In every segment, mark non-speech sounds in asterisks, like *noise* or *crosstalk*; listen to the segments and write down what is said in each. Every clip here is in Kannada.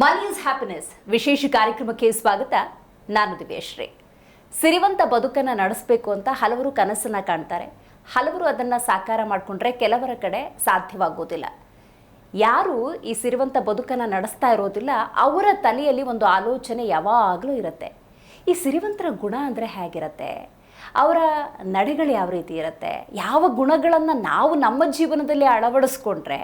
ಮನಿ ಇಸ್ ಹ್ಯಾಪಿನೆಸ್ ವಿಶೇಷ ಕಾರ್ಯಕ್ರಮಕ್ಕೆ ಸ್ವಾಗತ. ನಾನು ದಿವ್ಯಶ್ರೀ. ಸಿರಿವಂತ ಬದುಕನ್ನು ನಡೆಸಬೇಕು ಅಂತ ಹಲವರು ಕನಸನ್ನು ಕಾಣ್ತಾರೆ. ಹಲವರು ಅದನ್ನು ಸಾಕಾರ ಮಾಡಿಕೊಂಡ್ರೆ ಕೆಲವರ ಕಡೆ ಸಾಧ್ಯವಾಗೋದಿಲ್ಲ. ಯಾರು ಈ ಸಿರಿವಂತ ಬದುಕನ್ನು ನಡೆಸ್ತಾ ಇರೋದಿಲ್ಲ, ಅವರ ತಲೆಯಲ್ಲಿ ಒಂದು ಆಲೋಚನೆ ಯಾವಾಗಲೂ ಇರುತ್ತೆ. ಈ ಸಿರಿವಂತರ ಗುಣ ಅಂದರೆ ಹೇಗಿರುತ್ತೆ? ಅವರ ನಡೆಗಳು ಯಾವ ರೀತಿ ಇರುತ್ತೆ? ಯಾವ ಗುಣಗಳನ್ನು ನಾವು ನಮ್ಮ ಜೀವನದಲ್ಲಿ ಅಳವಡಿಸ್ಕೊಂಡ್ರೆ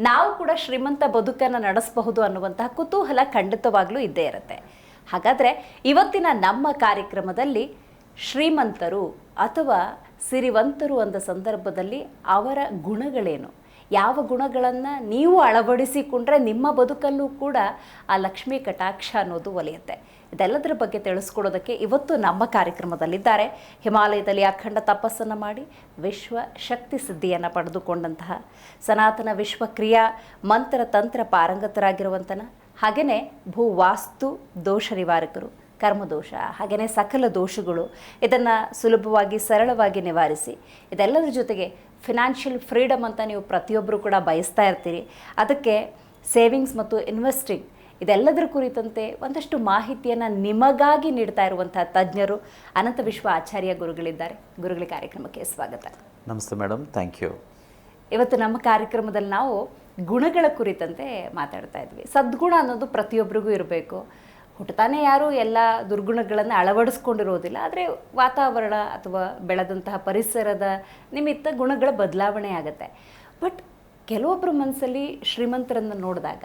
ನಾವು ಕೂಡ ಶ್ರೀಮಂತ ಬದುಕನ್ನು ನಡೆಸಬಹುದು ಅನ್ನುವಂತಹ ಕುತೂಹಲ ಖಂಡಿತವಾಗ್ಲೂ ಇದ್ದೇ ಇರುತ್ತೆ. ಹಾಗಾದರೆ ಇವತ್ತಿನ ನಮ್ಮ ಕಾರ್ಯಕ್ರಮದಲ್ಲಿ ಶ್ರೀಮಂತರು ಅಥವಾ ಸಿರಿವಂತರು ಅಂದ ಸಂದರ್ಭದಲ್ಲಿ ಅವರ ಗುಣಗಳೇನು? ಯಾವ ಗುಣಗಳನ್ನು ನೀವು ಅಳವಡಿಸಿಕೊಂಡ್ರೆ ನಿಮ್ಮ ಬದುಕಲ್ಲೂ ಕೂಡ ಆ ಲಕ್ಷ್ಮೀ ಕಟಾಕ್ಷ ಅನ್ನೋದು ಒಲಿಯುತ್ತೆ. ಇದೆಲ್ಲದರ ಬಗ್ಗೆ ತಿಳಿಸ್ಕೊಡೋದಕ್ಕೆ ಇವತ್ತು ನಮ್ಮ ಕಾರ್ಯಕ್ರಮದಲ್ಲಿದ್ದಾರೆ. ಹಿಮಾಲಯದಲ್ಲಿ ಅಖಂಡ ತಪಸ್ಸನ್ನು ಮಾಡಿ ವಿಶ್ವ ಶಕ್ತಿ ಸಿದ್ಧಿಯನ್ನು ಪಡೆದುಕೊಂಡಂತಹ ಸನಾತನ ವಿಶ್ವಕ್ರಿಯಾ ಮಂತ್ರ ತಂತ್ರ ಪಾರಂಗತರಾಗಿರುವಂತನ ಹಾಗೆಯೇ ಭೂವಾಸ್ತು ದೋಷ ನಿವಾರಕರು ಕರ್ಮದೋಷ ಹಾಗೆಯೇ ಸಕಲ ದೋಷಗಳು ಇದನ್ನು ಸುಲಭವಾಗಿ ಸರಳವಾಗಿ ನಿವಾರಿಸಿ ಇದೆಲ್ಲದರ ಜೊತೆಗೆ ಫಿನಾನ್ಷಿಯಲ್ ಫ್ರೀಡಮ್ ಅಂತ ನೀವು ಪ್ರತಿಯೊಬ್ಬರು ಕೂಡ ಬಯಸ್ತಾ ಇರ್ತೀರಿ. ಅದಕ್ಕೆ ಸೇವಿಂಗ್ಸ್ ಮತ್ತು ಇನ್ವೆಸ್ಟಿಂಗ್ ಇದೆಲ್ಲದರ ಕುರಿತಂತೆ ಒಂದಷ್ಟು ಮಾಹಿತಿಯನ್ನು ನಿಮಗಾಗಿ ನೀಡ್ತಾ ಇರುವಂತಹ ತಜ್ಞರು ಅನಂತ ವಿಶ್ವ ಆಚಾರ್ಯ ಗುರುಗಳಿದ್ದಾರೆ. ಗುರುಗಳ ಕಾರ್ಯಕ್ರಮಕ್ಕೆ ಸ್ವಾಗತ. ನಮಸ್ತೆ ಮೇಡಮ್ ಥ್ಯಾಂಕ್ ಯು. ಇವತ್ತು ನಮ್ಮ ಕಾರ್ಯಕ್ರಮದಲ್ಲಿ ನಾವು ಗುಣಗಳ ಕುರಿತಂತೆ ಮಾತಾಡ್ತಾ ಇದ್ವಿ. ಸದ್ಗುಣ ಅನ್ನೋದು ಪ್ರತಿಯೊಬ್ಬರಿಗೂ ಇರಬೇಕು. ಹುಟ್ಟತಾನೆ ಯಾರು ಎಲ್ಲ ದುರ್ಗುಣಗಳನ್ನು ಅಳವಡಿಸ್ಕೊಂಡಿರೋದಿಲ್ಲ. ಆದರೆ ವಾತಾವರಣ ಅಥವಾ ಬೆಳೆದಂತಹ ಪರಿಸರದ ನಿಮಿತ್ತ ಗುಣಗಳ ಬದಲಾವಣೆ ಆಗುತ್ತೆ. ಬಟ್ ಕೆಲವೊಬ್ಬರ ಮನಸ್ಸಲ್ಲಿ ಶ್ರೀಮಂತರನ್ನು ನೋಡಿದಾಗ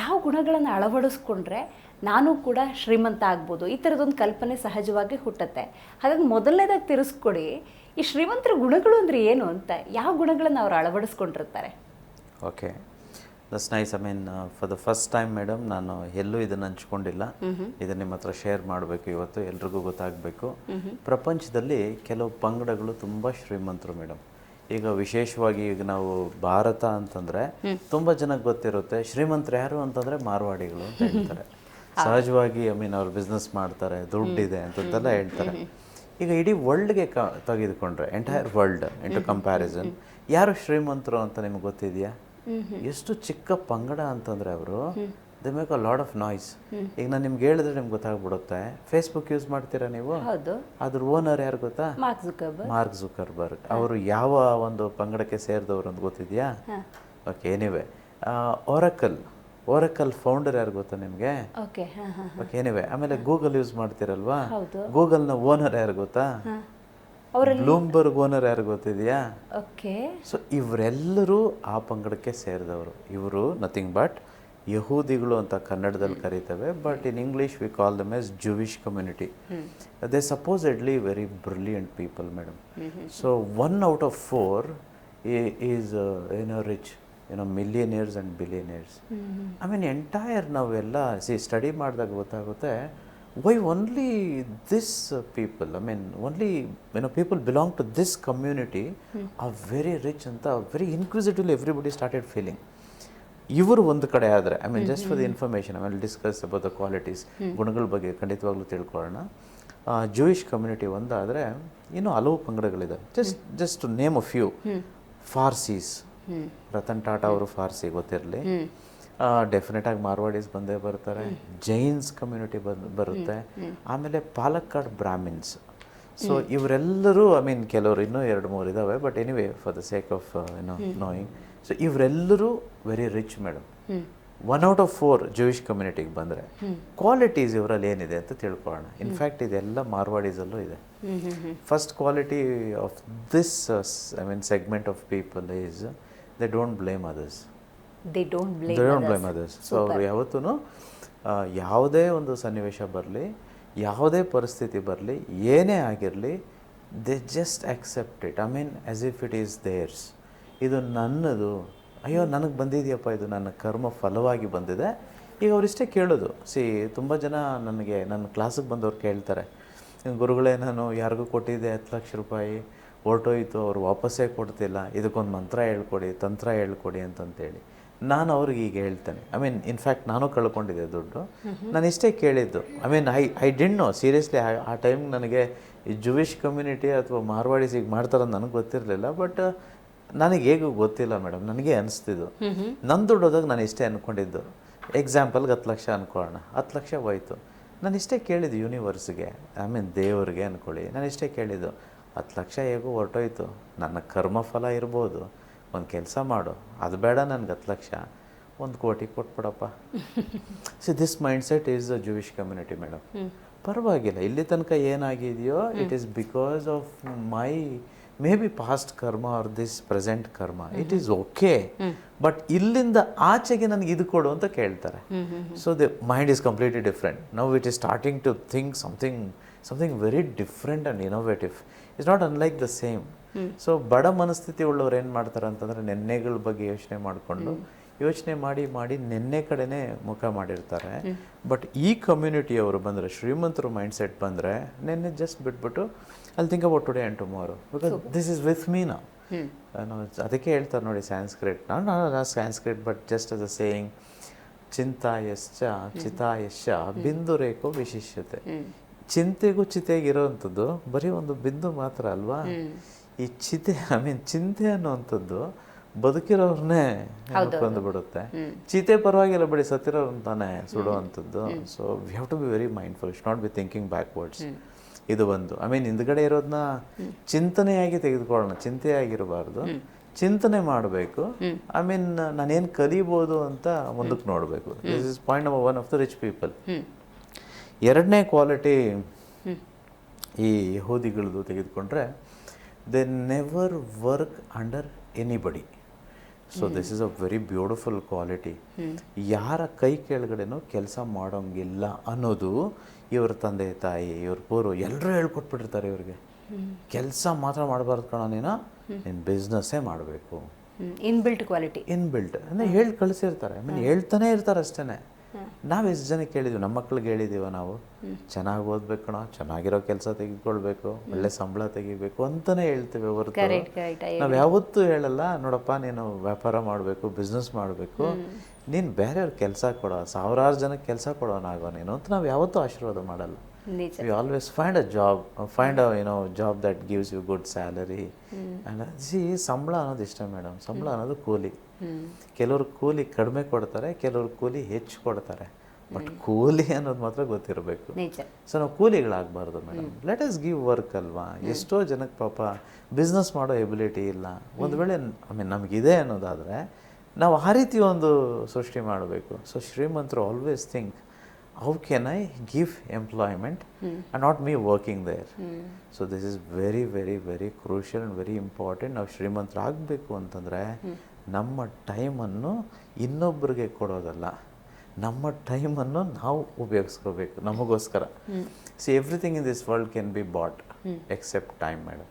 ಯಾವ ಗುಣಗಳನ್ನು ಅಳವಡಿಸ್ಕೊಂಡ್ರೆ ನಾನು ಕೂಡ ಶ್ರೀಮಂತ ಆಗ್ಬೋದು. ಈ ಥರದೊಂದು ಕಲ್ಪನೆ ಸಹಜವಾಗಿ ಹುಟ್ಟುತ್ತೆ. ಹಾಗಾಗಿ ಮೊದಲನೇದಾಗಿ ತಿರ್ಸ್ಕೊಡಿ ಈ ಶ್ರೀಮಂತರ ಗುಣಗಳು ಅಂದರೆ ಏನು ಅಂತ ಯಾವ ಗುಣಗಳನ್ನು ಅವರು ಅಳವಡಿಸ್ಕೊಂಡಿರ್ತಾರೆ? Okay. Thus nice I mean for the first time madam ನಾನು ಎಲ್ಲೂ ಇದನ್ನು ಹಂಚ್ಕೊಂಡಿಲ್ಲ. ಇದನ್ನು ನಿಮ್ಮ ಹತ್ರ ಶೇರ್ ಮಾಡಬೇಕು ಇವತ್ತು. ಎಲ್ರಿಗೂ ಗೊತ್ತಾಗಬೇಕು. ಪ್ರಪಂಚದಲ್ಲಿ ಕೆಲವು ಪಂಗಡಗಳು ತುಂಬ ಶ್ರೀಮಂತರು ಮೇಡಮ್ ಈಗ ವಿಶೇಷವಾಗಿ ಈಗ ನಾವು ಭಾರತ ಅಂತಂದ್ರೆ ತುಂಬಾ ಜನಕ್ಕೆ ಗೊತ್ತಿರುತ್ತೆ ಶ್ರೀಮಂತರು ಯಾರು ಅಂತಂದ್ರೆ ಮಾರ್ವಾಡಿಗಳು ಅಂತ ಹೇಳ್ತಾರೆ. ಸಹಜವಾಗಿ ಐ ಮೀನ್ ಅವ್ರು ಬಿಸ್ನೆಸ್ ಮಾಡ್ತಾರೆ ದುಡ್ಡಿದೆ ಅಂತಂತೆಲ್ಲ ಹೇಳ್ತಾರೆ. ಈಗ ಇಡೀ ವರ್ಲ್ಡ್ಗೆ ಕ ತೆಗೆದುಕೊಂಡ್ರೆ ಎಂಟೈರ್ ವರ್ಲ್ಡ್ ಇಂಟು ಕಂಪ್ಯಾರಿಸನ್ ಯಾರು ಶ್ರೀಮಂತರು ಅಂತ ನಿಮ್ಗೆ ಗೊತ್ತಿದೆಯಾ? ಎಷ್ಟು ಚಿಕ್ಕ ಪಂಗಡ ಅಂತಂದ್ರೆ ಅವರು they make a lot of noise ಈಗ ನಾನು ನಿಮ್ಗೆ ಹೇಳಿದ್ರೆ ನಿಮ್ಗೆ ಗೊತ್ತಾಗ್ಬಿಡುತ್ತೆ. ಫೇಸ್ಬುಕ್ ಯೂಸ್ ಮಾಡ್ತೀರಾ ನೀವು? ಅದ್ರ ಓನರ್ ಯಾರು ಗೊತ್ತಾ? ಮಾರ್ಕ್ ಜುಕರ್ಬರ್ಗ್ ಬರ್ಗ್ ಜುಕರ್ಬರ್ಗ್ ಅವರು ಯಾವ ಒಂದು ಪಂಗಡಕ್ಕೆ ಸೇರಿದವರು ಅಂತ ಗೊತ್ತಿದೆಯಾ? ಓಕೆ ಏನಿವೆ ಓರಕಲ್ ಓರಕಲ್ ಫೌಂಡರ್ ಯಾರು ಗೊತ್ತಾ ನಿಮಗೆ? ಓಕೆ ಏನಿವೆ ಆಮೇಲೆ ಗೂಗಲ್ ಯೂಸ್ ಮಾಡ್ತೀರಲ್ವಾ? ಗೂಗಲ್ ಗೂಗಲ್ನ ಓನರ್ ಯಾರು ಗೊತ್ತಾ? ಬ್ಲೂಮ್ಬರ್ಗ್ ಓನರ್ ಯಾರು ಗೊತ್ತಿದೆಯಾ? ಓಕೆ ಸೊ ಇವರೆಲ್ಲರೂ ಆ ಪಂಗಡಕ್ಕೆ ಸೇರಿದವರು. ಇವರು ನಥಿಂಗ್ ಬಟ್ ಯಹೂದಿಗಳು ಅಂತ ಕನ್ನಡದಲ್ಲಿ ಕರೀತೇವೆ but in English we call them as Jewish community they supposedly very brilliant people madam so one out of four is ಏನೋ ರಿಚ್ ಏನೋ millionaires and billionaires I mean entire ನಾವೆಲ್ಲ ಸಿ ಸ್ಟಡಿ ಮಾಡಿದಾಗ ಗೊತ್ತಾಗುತ್ತೆ why only this people I mean only ಏನೋ people belong to this community are very rich ಅಂತ very inquisitively everybody started feeling ಇವರು ಒಂದು ಕಡೆ ಆದರೆ I mean just for the information ಆಮೇಲೆ ಡಿಸ್ಕಸ್ ಅಬೌಟ್ ದ ಕ್ವಾಲಿಟೀಸ್ ಗುಣಗಳ ಬಗ್ಗೆ ಖಂಡಿತವಾಗ್ಲೂ ತಿಳ್ಕೊಳ್ಳೋಣ. ಜೂಯಿಷ್ ಕಮ್ಯುನಿಟಿ ಒಂದಾದರೆ ಇನ್ನೂ ಹಲವು ಪಂಗಡಗಳಿದ್ದಾವೆ just just name of few Parsis. Ratan Tata ಅವರು ಫಾರ್ಸಿ ಗೊತ್ತಿರಲಿ. ಡೆಫಿನೆಟ್ ಆಗಿ ಮಾರ್ವಾಡೀಸ್ ಬಂದೇ ಬರ್ತಾರೆ. ಜೈನ್ಸ್ ಕಮ್ಯುನಿಟಿ ಬಂದು ಬರುತ್ತೆ. ಆಮೇಲೆ ಪಾಲಕ್ಕಾಡ್ ಬ್ರಾಹ್ಮಿನ್ಸ್. ಸೊ ಇವರೆಲ್ಲರೂ ಐ ಮೀನ್ ಕೆಲವರು ಇನ್ನೂ ಎರಡು ಮೂರು ಇದಾವೆ but anyway for the sake of ಏನೋ ನೋಯಿಂಗ್ ಸೊ ಇವರೆಲ್ಲರೂ very rich madam one out of four Jewish ಕಮ್ಯುನಿಟಿಗೆ ಬಂದರೆ ಕ್ವಾಲಿಟೀಸ್ ಇವರಲ್ಲಿ ಏನಿದೆ ಅಂತ ತಿಳ್ಕೊಳ್ಳೋಣ. ಇನ್ಫ್ಯಾಕ್ಟ್ ಇದೆಲ್ಲ ಮಾರ್ವಾಡೀಸಲ್ಲೂ ಇದೆ. First quality of this I mean segment of people is they don't blame others they don't blame they don't blame others so ಅವರು ಯಾವತ್ತೂ ಯಾವುದೇ ಒಂದು ಸನ್ನಿವೇಶ ಬರಲಿ ಯಾವುದೇ ಪರಿಸ್ಥಿತಿ ಬರಲಿ ಏನೇ ಆಗಿರಲಿ they just accept it I mean as if it is theirs ಇದು ನನ್ನದು. ಅಯ್ಯೋ ನನಗೆ ಬಂದಿದೆಯಪ್ಪ ಇದು. ನನ್ನ ಕರ್ಮ ಫಲವಾಗಿ ಬಂದಿದೆ. ಈಗ ಅವರಿಷ್ಟೇ ಕೇಳೋದು. ಸಿ ತುಂಬ ಜನ ನನಗೆ ನನ್ನ ಕ್ಲಾಸಿಗೆ ಬಂದವ್ರು ಕೇಳ್ತಾರೆ. ಗುರುಗಳೇ ನಾನು ಯಾರಿಗೂ ಕೊಟ್ಟಿದ್ದೆ ಹತ್ತು ಲಕ್ಷ ರೂಪಾಯಿ. ಹೊರ್ಟೋಯ್ತು ಅವ್ರು ವಾಪಸ್ಸೇ ಕೊಡ್ತಿಲ್ಲ. ಇದಕ್ಕೊಂದು ಮಂತ್ರ ಹೇಳ್ಕೊಡಿ ತಂತ್ರ ಹೇಳ್ಕೊಡಿ ಅಂತಂತೇಳಿ. ನಾನು ಅವ್ರಿಗೆ ಈಗ ಹೇಳ್ತೇನೆ. ಐ ಮೀನ್ ಇನ್ಫ್ಯಾಕ್ಟ್ ನಾನು ಕಳ್ಕೊಂಡಿದ್ದೆ ದುಡ್ಡು. ನಾನು ಇಷ್ಟೇ ಕೇಳಿದ್ದು. I mean I I didn't know seriously ಆ ಟೈಮ್ ನನಗೆ ಈ ಜುವಿಷ್ ಕಮ್ಯುನಿಟಿ ಅಥವಾ ಮಾರ್ವಾಡಿಸ್ ಈಗ ಮಾಡ್ತಾರಂತ ನನಗೆ ಗೊತ್ತಿರಲಿಲ್ಲ. ಬಟ್ ನನಗೆ ಹೇಗೂ ಗೊತ್ತಿಲ್ಲ ಮೇಡಮ್ ನನಗೆ ಅನಿಸ್ತಿದ್ದು. ನನ್ನ ದುಡ್ಡು ಹೋದಾಗ ನಾನು ಇಷ್ಟೇ ಅಂದ್ಕೊಂಡಿದ್ದು ಎಕ್ಸಾಂಪಲ್ಗೆ ಹತ್ತು ಲಕ್ಷ ಅಂದ್ಕೊಳ್ಳೋಣ ಹತ್ತು ಲಕ್ಷ ಹೋಯ್ತು. ನಾನು ಇಷ್ಟೇ ಕೇಳಿದ್ದು ಯೂನಿವರ್ಸ್ಗೆ ಐ ಮೀನ್ ದೇವ್ರಿಗೆ ಅಂದ್ಕೊಳ್ಳಿ ನಾನು ಇಷ್ಟೇ ಕೇಳಿದ್ದು. ಹತ್ತು ಲಕ್ಷ ಹೇಗೂ ಹೊರಟೋಯ್ತು. ನನ್ನ ಕರ್ಮಫಲ ಇರ್ಬೋದು. ಒಂದು ಕೆಲಸ ಮಾಡು. ಅದು ಬೇಡ ನನಗೆ ಹತ್ತು ಲಕ್ಷ. ಒಂದು ಕೋಟಿ ಕೊಟ್ಬಿಡಪ್ಪ. See this mind set is a Jewish community madam ಪರವಾಗಿಲ್ಲ. ಇಲ್ಲಿ ತನಕ ಏನಾಗಿದೆಯೋ it is because of my may be past karma or this present karma it is okay but ಇಲ್ಲಿಂದ ಆಚೆಗೆ ನನಗೆ ಇದು ಕೊಡು ಅಂತ ಕೇಳ್ತಾರೆ. So the mind is completely different now it is starting to think something something very different and innovative it's not unlike the same so ಬಡ ಮನಸ್ಥಿತಿ ಉಳ್ಳವ್ರು ಏನು ಮಾಡ್ತಾರೆ ಅಂತಂದರೆ ನೆನ್ನೆಗಳ ಬಗ್ಗೆ ಯೋಚನೆ ಮಾಡಿಕೊಂಡು ಯೋಚನೆ ಮಾಡಿ ಮಾಡಿ ನೆನ್ನೆ ಕಡೆನೇ ಮುಖ ಮಾಡಿರ್ತಾರೆ. ಬಟ್ ಈ ಕಮ್ಯುನಿಟಿಯವರು ಬಂದರೆ ಶ್ರೀಮಂತರು ಮೈಂಡ್ ಸೆಟ್ ಬಂದರೆ ನೆನ್ನೆ ಜಸ್ಟ್ ಬಿಟ್ಬಿಟ್ಟು ಅಲ್ಲಿ think about today and tomorrow because this is with me ನಾ ಅದಕ್ಕೆ ಹೇಳ್ತಾರೆ ನೋಡಿ ಸ್ಯಾನ್ಸ್ಕ್ರಿಟ್ ನಾನು ನಾನು Sanskrit but just as a saying ಚಿಂತಾಯಶ್ಚ ಚಿತಾಯಶ್ಚ ಬಿಂದು ರೇಖೋ ವಿಶಿಷ್ಯತೆ ಚಿಂತೆಗೂ ಚಿತೆಗಿರೋವಂಥದ್ದು ಬರೀ ಒಂದು ಬಿಂದು ಮಾತ್ರ ಅಲ್ವಾ? ಈ ಚಿತೆ ಐ ಮೀನ್ ಚಿಂತೆ ಅನ್ನುವಂಥದ್ದು ಬದುಕಿರೋರ್ನೇ ಕೊಂದು ಬಿಡುತ್ತೆ ಚಿತೆ ಪರವಾಗಿಲ್ಲ ಬಿಡಿ ಸತ್ತಿರೋರು ತಾನೇ ಸುಡುವಂಥದ್ದು. So we have to be very mindful it's not be thinking backwards ಇದು ಒಂದು ಐ ಮೀನ್ ಹಿಂದ್ಗಡೆ ಇರೋದನ್ನ ಚಿಂತನೆಯಾಗಿ ತೆಗೆದುಕೊಳ್ಳೋಣ ಚಿಂತೆಯಾಗಿರಬಾರ್ದು. ಚಿಂತನೆ ಮಾಡಬೇಕು. ಐ ಮೀನ್ ನಾನೇನು ಕಲಿಬೋದು ಅಂತ ಮುಂದಕ್ಕೆ ನೋಡಬೇಕು. This is point number one of the rich people ಎರಡನೇ ಕ್ವಾಲಿಟಿ ಈ ಯಹೂದಿಗಳದ್ದು ತೆಗೆದುಕೊಂಡ್ರೆ they never work under anybody so this is a very beautiful quality ಯಾರ ಕೈ ಕೆಳಗಡೆನೂ ಕೆಲಸ ಮಾಡೋಂಗಿಲ್ಲ ಅನ್ನೋದು ಇವ್ರ ತಂದೆ ತಾಯಿ ಇವ್ರ ಪೂರ್ವ ಎಲ್ಲರೂ ಹೇಳ್ಕೊಟ್ಬಿಟ್ಟಿರ್ತಾರೆ ಇವ್ರಿಗೆ. ಕೆಲಸ ಮಾತ್ರ ಮಾಡಬಾರ್ದು ಕಣ ನೀನು. ನೀನು ಬಿಸ್ನೆಸ್ಸೇ ಮಾಡಬೇಕು. ಇನ್ಬಿಲ್ಟ್ ಕ್ವಾಲಿಟಿ ಇನ್ಬಿಲ್ಟ್ ಅಂದರೆ ಹೇಳಿ ಕಳಿಸಿರ್ತಾರೆ. ಐ ಮೀನ್ ಹೇಳ್ತಾನೆ ಇರ್ತಾರೆ ಅಷ್ಟೇ ನಾವು ಎಷ್ಟು ಜನಕ್ಕೆ ಹೇಳಿದ್ವಿ ನಮ್ಮ ಮಕ್ಳಿಗೆ ಹೇಳಿದ್ದೀವ ನಾವು. ಚೆನ್ನಾಗಿ ಓದ್ಬೇಕು ಕಣ ಚೆನ್ನಾಗಿರೋ ಕೆಲಸ ತೆಗೆದುಕೊಳ್ಬೇಕು ಒಳ್ಳೆ ಸಂಬಳ ತೆಗಿಬೇಕು ಅಂತಾನೆ ಹೇಳ್ತೇವೆ ಹೊರತು. ನಾವು ಯಾವತ್ತೂ ಹೇಳಲ್ಲ ನೋಡಪ್ಪ ನೀನು ವ್ಯಾಪಾರ ಮಾಡಬೇಕು ಬಿಸ್ನೆಸ್ ಮಾಡಬೇಕು. ನೀನು ಬೇರೆಯವ್ರ ಕೆಲಸ ಕೊಡೋ ಸಾವಿರಾರು ಜನಕ್ಕೆ ಕೆಲಸ ಕೊಡೋನಾಗೋ ನೀನು ಅಂತ ನಾವು ಯಾವತ್ತೂ ಆಶೀರ್ವಾದ ಮಾಡಲ್ಲ. You always find a job find a you know job that gives you good salary and see ಸಂಬಳ ಅನ್ನೋದು ಇಷ್ಟ ಮೇಡಮ್. ಸಂಬಳ ಅನ್ನೋದು ಕೂಲಿ. ಕೆಲವರು ಕೂಲಿ ಕಡಿಮೆ ಕೊಡ್ತಾರೆ ಕೆಲವರು ಕೂಲಿ ಹೆಚ್ಚು ಕೊಡ್ತಾರೆ. ಬಟ್ ಕೂಲಿ ಅನ್ನೋದು ಮಾತ್ರ ಗೊತ್ತಿರಬೇಕು. ಸೊ ನಾವು ಕೂಲಿಗಳಾಗಬಾರ್ದು madam. Let us give work ಅಲ್ವಾ? ಎಷ್ಟೋ ಜನಕ್ಕೆ ಪಾಪ ಬಿಸ್ನೆಸ್ ಮಾಡೋ ಎಬಿಲಿಟಿ ಇಲ್ಲ. ಒಂದು ವೇಳೆ ಐ ಮೀನ್ ನಮಗಿದೆ ಅನ್ನೋದಾದರೆ ನಾವು ಆ ರೀತಿ ಒಂದು ಸೃಷ್ಟಿ ಮಾಡಬೇಕು. ಸೊ ಶ್ರೀಮಂತರು always think how can I give employment and not me working there so this is very very very crucial and very important ನಾವು ಶ್ರೀಮಂತರಾಗಬೇಕು ಅಂತಂದರೆ ನಮ್ಮ ಟೈಮನ್ನು ಇನ್ನೊಬ್ಬರಿಗೆ ಕೊಡೋದಲ್ಲ. ನಮ್ಮ ಟೈಮನ್ನು ನಾವು ಉಪಯೋಗಿಸ್ಕೋಬೇಕು ನಮಗೋಸ್ಕರ. See everything in this world can be bought except time madam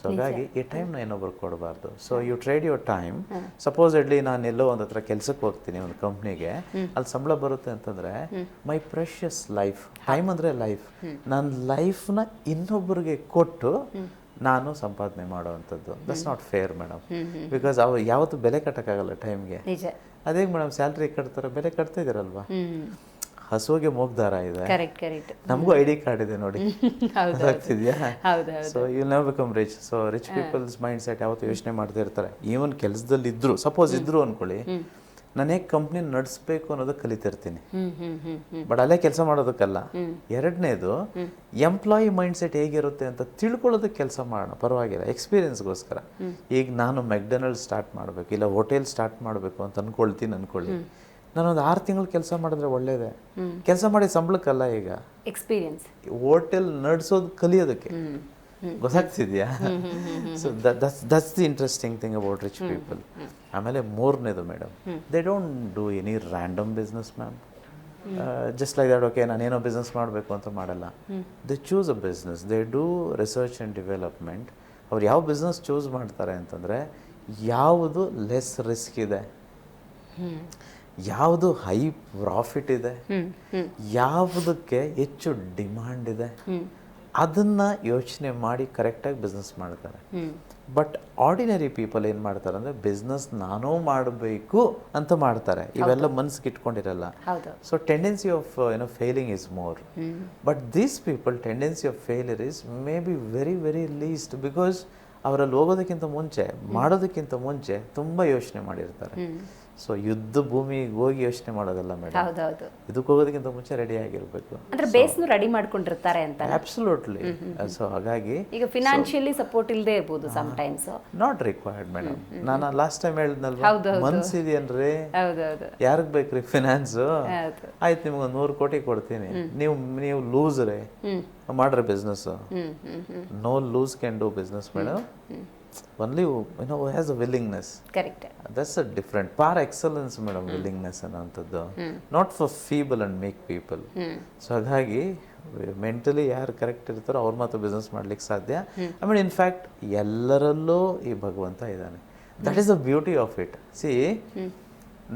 so ಹಾಗಾಗಿ ಈ ಟೈಮ್ನ ಇನ್ನೊಬ್ರಿಗೆ ಕೊಡಬಾರ್ದು. So you trade your time supposedly ನಾನು ಎಲ್ಲೋ ಒಂದು ಹತ್ರ ಕೆಲಸಕ್ಕೆ ಹೋಗ್ತೀನಿ ಒಂದು ಕಂಪ್ನಿಗೆ ಅಲ್ಲಿ ಸಂಬಳ ಬರುತ್ತೆ ಅಂತಂದರೆ ಮೈ ಪ್ರೆಷಸ್ ಲೈಫ್ ಟೈಮ್ ಅಂದರೆ ಲೈಫ್ ನನ್ನ ಲೈಫ್ನ ಇನ್ನೊಬ್ಬರಿಗೆ ಕೊಟ್ಟು ನಾನು ಸಂಪಾದನೆ ಮಾಡುವಂಥದ್ದು. That's not fair madam because ಅವ್ರು ಯಾವತ್ತು ಬೆಲೆ ಕಟ್ಟಕ್ಕಾಗಲ್ಲ ಟೈಮ್ಗೆ ಅದೇ ಮೇಡಮ್ ಸ್ಯಾಲ್ರಿ ಕಟ್ತಾರೆ ಬೆಲೆ ಕಟ್ತಾ ಇದ್ದೀರಲ್ವಾ? ಹಸುವಿಗೆ ಮೂಗ್ದಾರ ಇದೆ. ಕರೆಕ್ಟ್ ಕರೆಕ್ಟ್ ನಮಗೂ ಐ ಡಿ ಕಾರ್ಡ್ ಇದೆ ನೋಡಿ. ಆಗ್ತಿದ್ಯಾ so you never become rich so rich people's mind set ಯಾವತ್ತು ಯೋಚನೆ ಮಾಡ್ತಾ ಇರ್ತಾರೆ. ಈವನ್ ಕೆಲಸದಲ್ಲಿ ಇದ್ರು ಸಪೋಸ್ ಇದ್ರು ಅನ್ಕೊಳ್ಳಿ ನಾನು ಹೇಗೆ ಕಂಪ್ನಿ ನಡೆಸ್ಬೇಕು ಅನ್ನೋದು ಕಲಿತಿರ್ತೀನಿ. ಬಟ್ ಅಲ್ಲೇ ಕೆಲಸ ಮಾಡೋದಕ್ಕಲ್ಲ. ಎರಡನೇದು ಎಂಪ್ಲಾಯಿ ಮೈಂಡ್ ಸೆಟ್ ಹೇಗಿರುತ್ತೆ ಅಂತ ತಿಳ್ಕೊಳ್ಳೋದಕ್ಕೆ ಕೆಲಸ ಮಾಡೋಣ. ಪರವಾಗಿಲ್ಲ ಎಕ್ಸ್ಪೀರಿಯನ್ಸ್ಗೋಸ್ಕರ ಈಗ ನಾನು ಮೆಕ್ಡೊನಲ್ಡ್ ಸ್ಟಾರ್ಟ್ ಮಾಡಬೇಕು ಇಲ್ಲ ಹೋಟೆಲ್ ಸ್ಟಾರ್ಟ್ ಮಾಡಬೇಕು ಅಂತ ಅನ್ಕೊಳ್ತೀನಿ ಅನ್ಕೊಳ್ಳಿ. ನಾನೊಂದು ಆರು ತಿಂಗಳು ಕೆಲಸ ಮಾಡಿದ್ರೆ ಒಳ್ಳೇದೆ. ಕೆಲಸ ಮಾಡಿ ಸಂಬಳಕ್ಕಲ್ಲ ಈಗ. ಎಕ್ಸ್ಪೀರಿಯನ್ಸ್ ಹೋಟೆಲ್ ನಡೆಸೋದು ಕಲಿಯೋದಕ್ಕೆ. ಗೊತ್ತಾಗ್ತಿದ್ಯಾ? So that's the interesting thing about rich people ಆಮೇಲೆ ಮೂರನೇದು madam. They don't do any random business ma'am just like that okay ನಾನೇನೋ ಬಿಸ್ನೆಸ್ ಮಾಡಬೇಕು ಅಂತ ಮಾಡಲ್ಲ. They choose a business they do research and development ಅವ್ರು ಯಾವ ಬಿಸ್ನೆಸ್ ಚೂಸ್ ಮಾಡ್ತಾರೆ ಅಂತಂದರೆ ಯಾವುದು ಲೆಸ್ ರಿಸ್ಕ್ ಇದೆ. ಯಾವುದು ಹೈ ಪ್ರಾಫಿಟ್ ಇದೆ? ಯಾವುದಕ್ಕೆ ಹೆಚ್ಚು ಡಿಮಾಂಡ್ ಇದೆ? ಅದನ್ನ ಯೋಚನೆ ಮಾಡಿ ಕರೆಕ್ಟಾಗಿ ಬಿಸ್ನೆಸ್ ಮಾಡ್ತಾರೆ. ಬಟ್ ಆರ್ಡಿನರಿ ಪೀಪಲ್ ಏನು ಮಾಡ್ತಾರೆ ಅಂದರೆ ಬಿಸ್ನೆಸ್ ನಾನೂ ಮಾಡಬೇಕು ಅಂತ ಮಾಡ್ತಾರೆ. ಇವೆಲ್ಲ ಮನ್ಸಿಗೆ ಇಟ್ಕೊಂಡಿರಲ್ಲ. ಸೊ ಟೆಂಡೆನ್ಸಿ ಆಫ್ ಏನೋ failing is more but these people tendency of failure is may be very very least because ಅವರಲ್ಲಿ ಹೋಗೋದಕ್ಕಿಂತ ಮುಂಚೆ ಮಾಡೋದಕ್ಕಿಂತ ಮುಂಚೆ ತುಂಬ ಯೋಚನೆ ಮಾಡಿರ್ತಾರೆ. ಸೊ ಯುದ್ಧ ಭೂಮಿಗೆ ಹೋಗಿ ಯೋಚನೆ ಮಾಡೋದಲ್ಲ ಮೇಡಮ್ ಹೌದೌದು. ಇದಕ್ಕೆ ಹೋಗೋದಕ್ಕಿಂತ ಮುಂಚೆ ರೆಡಿ ಆಗಿರಬೇಕು. ಅಂದ್ರೆ ಬೇಸ್ನು ರೆಡಿ ಮಾಡ್ಕೊಂಡಿರ್ತಾರೆ ಅಂತ ಅಬ್ಸಲ್ಯೂಟ್ಲಿ ಸೊ ಹಾಗಾಗಿ ಈಗ ಫಿನಾನ್ಷಿಯಲಿ ಸಪೋರ್ಟ್ ಇಲ್ಲದೆ ಇರ್ಬೋದು sometimes not required madam ನಾನು ಲಾಸ್ಟ್ ಟೈಮ್ ಹೇಳಿದ್ನಲ್ವಾ. ಮನ್ಸಿದೆಯನ್ರಿ ಯಾರಿಗೆ ಬೇಕ್ರಿ ಫಿನಾನ್ಸ್ ಆಯ್ತು ನಿಮ್ಗೆ ನೂರು ಕೋಟಿ ಕೊಡ್ತೀನಿ. ನೀವು ನೀವು ಲೂಸ್ ರೀ ಮಾಡ್ರಿ business no loose can do business madam only no has a willingness correct that's a different par excellence madam willingness ಅನ್ನೋಂಥದ್ದು not for feeble and make people so ಹಾಗಾಗಿ ಮೆಂಟಲಿ ಯಾರು ಕರೆಕ್ಟ್ ಇರ್ತಾರೋ ಅವ್ರು ಮಾತ್ರ ಬಿಸ್ನೆಸ್ ಮಾಡ್ಲಿಕ್ಕೆ ಸಾಧ್ಯ. ಐ ಮೀನ್ ಇನ್ಫ್ಯಾಕ್ಟ್ ಎಲ್ಲರಲ್ಲೂ ಈ ಭಗವಂತ ಇದ್ದಾನೆ. That is the beauty of it see